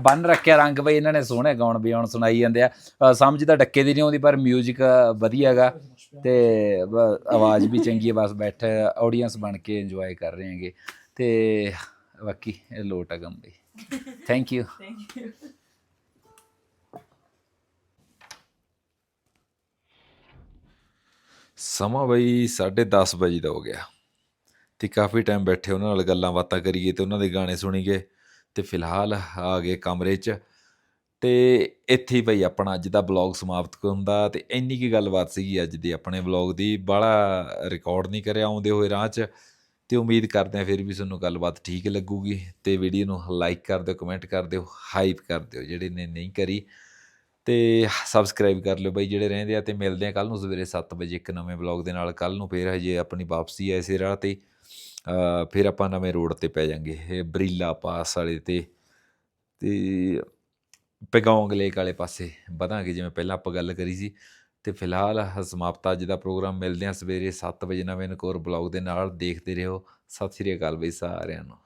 ਬੰਨ ਰੱਖਿਆ ਰੰਗ ਬਈ ਇਹਨਾਂ ਨੇ ਸੋਹਣੇ ਗਾਉਣ ਬਿਆਉਣ ਸੁਣਾਈ ਜਾਂਦੇ ਆ। ਸਮਝ ਤਾਂ ਡੱਕੇ ਦੀ ਨਹੀਂ ਆਉਂਦੀ ਪਰ 뮤직 ਵਧੀਆਗਾ ਤੇ ਆਵਾਜ਼ ਵੀ ਚੰਗੀ ਹੈ ਬਸ ਬੈਠੇ ਆਡੀਅנס ਬਣ ਕੇ ਇੰਜੋਏ ਕਰ ਰਹੇ ਹਾਂਗੇ। ਤੇ ਬਾਕੀ ਲੋਟ ਆ ਗਮ ਬਈ। ਥੈਂਕ ਯੂ ਥੈਂਕ ਯੂ ਸਮਾਂ ਬਈ 10:30 ਵਜੇ ਦਾ ਹੋ ਗਿਆ। ਤੇ ਕਾਫੀ ਟਾਈਮ ਬੈਠੇ ਉਹਨਾਂ ਨਾਲ ਗੱਲਾਂ ਬਾਤਾਂ ਕਰੀਏ ਤੇ ਉਹਨਾਂ ਦੇ ਗਾਣੇ ਸੁਣੀਏ। ਤੇ ਫਿਲਹਾਲ ਆ ਗਏ ਕਮਰੇ 'ਚ। ਤੇ ਇੱਥੇ ਹੀ ਬਈ ਆਪਣਾ ਅੱਜ ਦਾ ਬਲੌਗ ਸਮਾਪਤ ਹੁੰਦਾ ਤੇ ਇੰਨੀ ਕੀ ਗੱਲਬਾਤ ਸੀਗੀ ਅੱਜ ਦੀ ਆਪਣੇ ਬਲੌਗ ਦੀ। ਬਾਹਲਾ ਰਿਕਾਰਡ ਨਹੀਂ ਕਰਿਆ ਆਉਂਦੇ ਹੋਏ ਰਾਹ 'ਚ। ਤੇ ਉਮੀਦ ਕਰਦੇ ਆ ਫਿਰ ਵੀ ਤੁਹਾਨੂੰ ਗੱਲਬਾਤ ਠੀਕ ਲੱਗੂਗੀ। ਤੇ ਵੀਡੀਓ ਨੂੰ ਲਾਈਕ ਕਰ ਦਿਓ ਕਮੈਂਟ ਕਰ ਦਿਓ ਹਾਈਪ ਕਰ ਦਿਓ ਜਿਹੜੇ ਨੇ ਨਹੀਂ ਕਰੀ। ਤੇ ਸਬਸਕ੍ਰਾਈਬ ਕਰ ਲਿਓ ਬਾਈ ਜਿਹੜੇ ਰਹਿੰਦੇ ਆ ਤੇ ਮਿਲਦੇ ਆ ਕੱਲ ਨੂੰ ਸਵੇਰੇ 7 ਵਜੇ ਇੱਕ ਨਵੇਂ ਬਲੌਗ ਦੇ ਨਾਲ। ਕੱਲ ਨੂੰ ਫੇਰ ਹਜੇ ਆਪਣੀ ਵਾਪਸੀ ਹੈ ਇਸੇ ਰਾਹ ਤੇ। ਫਿਰ ਆਪਾਂ ਨਵੇਂ ਰੋਡ ਤੇ ਪੈ ਜਾਾਂਗੇ, ਇਹ ਬਰੀਲਾ ਪਾਸ ਵਾਲੇ ਤੇ ਤੇ ਪੈਗੋਂਗ ਲੇਕ ਵਾਲੇ ਪਾਸੇ। ਵਧਾਂਗੇ, ਜਿਵੇਂ ਪਹਿਲਾਂ ਆਪਾਂ ਗੱਲ ਕਰੀ ਸੀ। ਤੇ ਫਿਲਹਾਲ ਸਮਾਪਤ ਅੱਜ ਦਾ ਪ੍ਰੋਗਰਾਮ ਮਿਲਦੇ ਹਾਂ ਸਵੇਰੇ 7 ਵਜੇ ਨਵੇਂ ਨਕੋਰ ਬਲੌਗ ਦੇ ਨਾਲ। ਦੇਖਦੇ ਰਹੋ। ਸਤਿ ਸ੍ਰੀ ਅਕਾਲ ਬਈ ਸਾਰਿਆਂ ਨੂੰ।